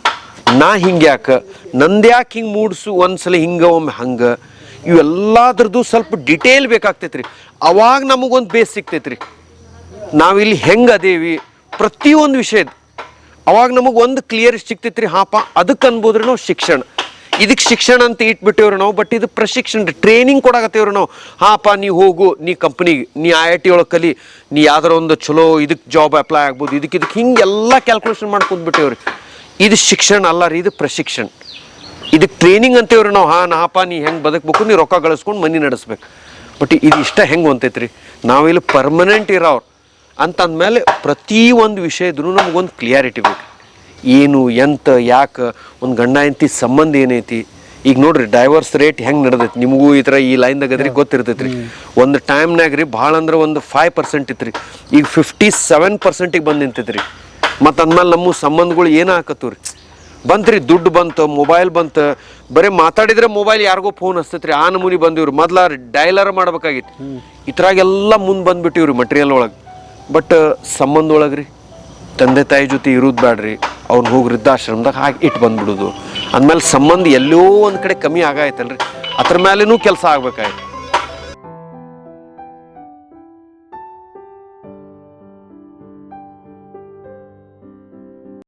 ನಾ ಹಿಂಗ್ಯಾಕ ನಂದ್ಯಾಕೆ ಹಿಂಗೆ ಮೂಡ್ಸು? ಒಂದ್ಸಲ ಹಿಂಗೆ, ಒಮ್ಮೆ ಹಂಗೆ. ಇವೆಲ್ಲದ್ರದ್ದು ಸ್ವಲ್ಪ ಡಿಟೇಲ್ ಬೇಕಾಗ್ತೈತ್ರಿ. ಅವಾಗ ನಮಗೊಂದು ಬೇಸ್ ಸಿಗ್ತೈತ್ರಿ. ನಾವಿಲ್ಲಿ ಹೆಂಗೆ ಅದೇವಿ? ಪ್ರತಿಯೊಂದು ವಿಷಯದ. ಅವಾಗ ನಮಗೆ ಒಂದು ಕ್ಲಿಯರ್ ಸಿಗ್ತೈತ್ರಿ. ಹಾಪ ಅದಕ್ಕೆ ಅನ್ಬೋದ್ರಿ ನಾವು ಶಿಕ್ಷಣ. ಇದಕ್ಕೆ ಶಿಕ್ಷಣ ಅಂತ ಇಟ್ಬಿಟ್ಟೇವ್ರಿ ನಾವು ಬಟ್ ಇದು ಪ್ರಶಿಕ್ಷಣ ಟ್ರೈನಿಂಗ್ ಕೊಡಾಕತ್ತೇವ್ರಿ ನಾವು. ಹಾಪ, ನೀ ಹೋಗು, ನೀ ಕಂಪ್ನಿಗೆ ನೀ ಐ ಐ ಟಿ ಒಳಗೆ ಕಲಿ, ನೀ ಯಾವ್ದಾರ ಒಂದು ಚಲೋ ಇದಕ್ಕೆ ಜಾಬ್ ಅಪ್ಲೈ ಆಗ್ಬೋದು ಇದಕ್ಕೆ ಇದಕ್ಕೆ ಹಿಂಗೆಲ್ಲ ಕ್ಯಾಲ್ಕುಲೇಷನ್ ಮಾಡಿ ಮಾಡ್ಕೊಂಡ್ಬಿಟ್ಟೇವ್ರಿ ಇದು ಶಿಕ್ಷಣ ಅಲ್ಲ ರೀ, ಇದು ಪ್ರಶಿಕ್ಷಣ. ಇದಕ್ಕೆ ಟ್ರೈನಿಂಗ್ ಅಂತೇವ್ರಿ ನಾವು. ಹಾ ನಾಪ ನೀ ಹೆಂಗೆ ಬದುಕಬೇಕು, ನೀ ರೊಕ್ಕ ಗಳಿಸ್ಕೊಂಡು ಮನೆ ನಡೆಸ್ಬೇಕು. ಬಟ್ ಇದು ಇಷ್ಟ ಹೆಂಗೆ ಹೊಂತೈತ್ರಿ? ನಾವಿಲ್ಲಿ ಪರ್ಮನೆಂಟ್ ಇರೋರು ಅಂತಂದ್ಮೇಲೆ ಪ್ರತಿ ಒಂದು ವಿಷಯದ್ರೂ ನಮಗೊಂದು ಕ್ಲಿಯಾರಿಟಿ ಬೇಕು. ಏನು ಎಂತ ಯಾಕೆ ಒಂದು ಗಂಡ ಹೆಂಡತಿ ಸಂಬಂಧ ಏನೈತಿ? ಈಗ ನೋಡ್ರಿ ಡೈವರ್ಸ್ ರೇಟ್ ಹೆಂಗೆ ನಡೆದೈತಿ? ನಿಮಗೂ ಈ ಥರ ಈ ಲೈನ್ದಾಗ ಗೊತ್ತಿರ್ತೈತೆ ಗೊತ್ತಿರ್ತೈತ್ರಿ. ಒಂದು ಟೈಮ್ನಾಗ ರೀ ಭಾಳ ಅಂದ್ರೆ ಒಂದು ಫೈವ್ ಪರ್ಸೆಂಟ್ ಇತ್ತು ರೀ ಈಗ ಫಿಫ್ಟಿ ಸೆವೆನ್ ಪರ್ಸೆಂಟಿಗೆ ಬಂದು ನಿಂತೈತ್ರಿ. ಮತ್ತು ಅಂದ್ಮೇಲೆ ನಮ್ಮ ಸಂಬಂಧಗಳು ಏನಾಗತ್ತವು ರೀ ಬಂತ್ರಿ ದುಡ್ಡು ಬಂತು ಮೊಬೈಲ್ ಬಂತು. ಬರೀ ಮಾತಾಡಿದ್ರೆ ಮೊಬೈಲ್ ಯಾರಿಗೋ ಫೋನ್ ಹಸ್ತೈತ್ರಿ ಆ ನಮೂನಿ ಬಂದಿವ್ರಿ. ಮೊದ್ಲ ಡೈಲರ್ ಮಾಡ್ಬೇಕಾಗಿತ್ತು. ಇದ್ರಾಗೆಲ್ಲ ಮುಂದೆ ಬಂದ್ಬಿಟ್ಟಿವ್ರಿ ಮಟೀರಿಯಲ್ ಒಳಗೆ. ಬಟ್ ಸಂಬಂಧ ಒಳಗೆ ರೀ ತಂದೆ ತಾಯಿ ಜೊತೆ ಇರೋದು ಬೇಡ್ರಿ ಅವ್ರು ಹೋಗಿ ವೃದ್ಧಾಶ್ರಮದಾಗ ಹಾಕಿ ಇಟ್ಟು ಬಂದ್ಬಿಡೋದು. ಅಂದಮೇಲೆ ಸಂಬಂಧ ಎಲ್ಲೋ ಒಂದು ಕಡೆ ಕಮ್ಮಿ ಆಗಾಯ್ತಲ್ರಿ. ಅದ್ರ ಮೇಲೇನೂ ಕೆಲಸ ಆಗ್ಬೇಕಾಯ್ತು.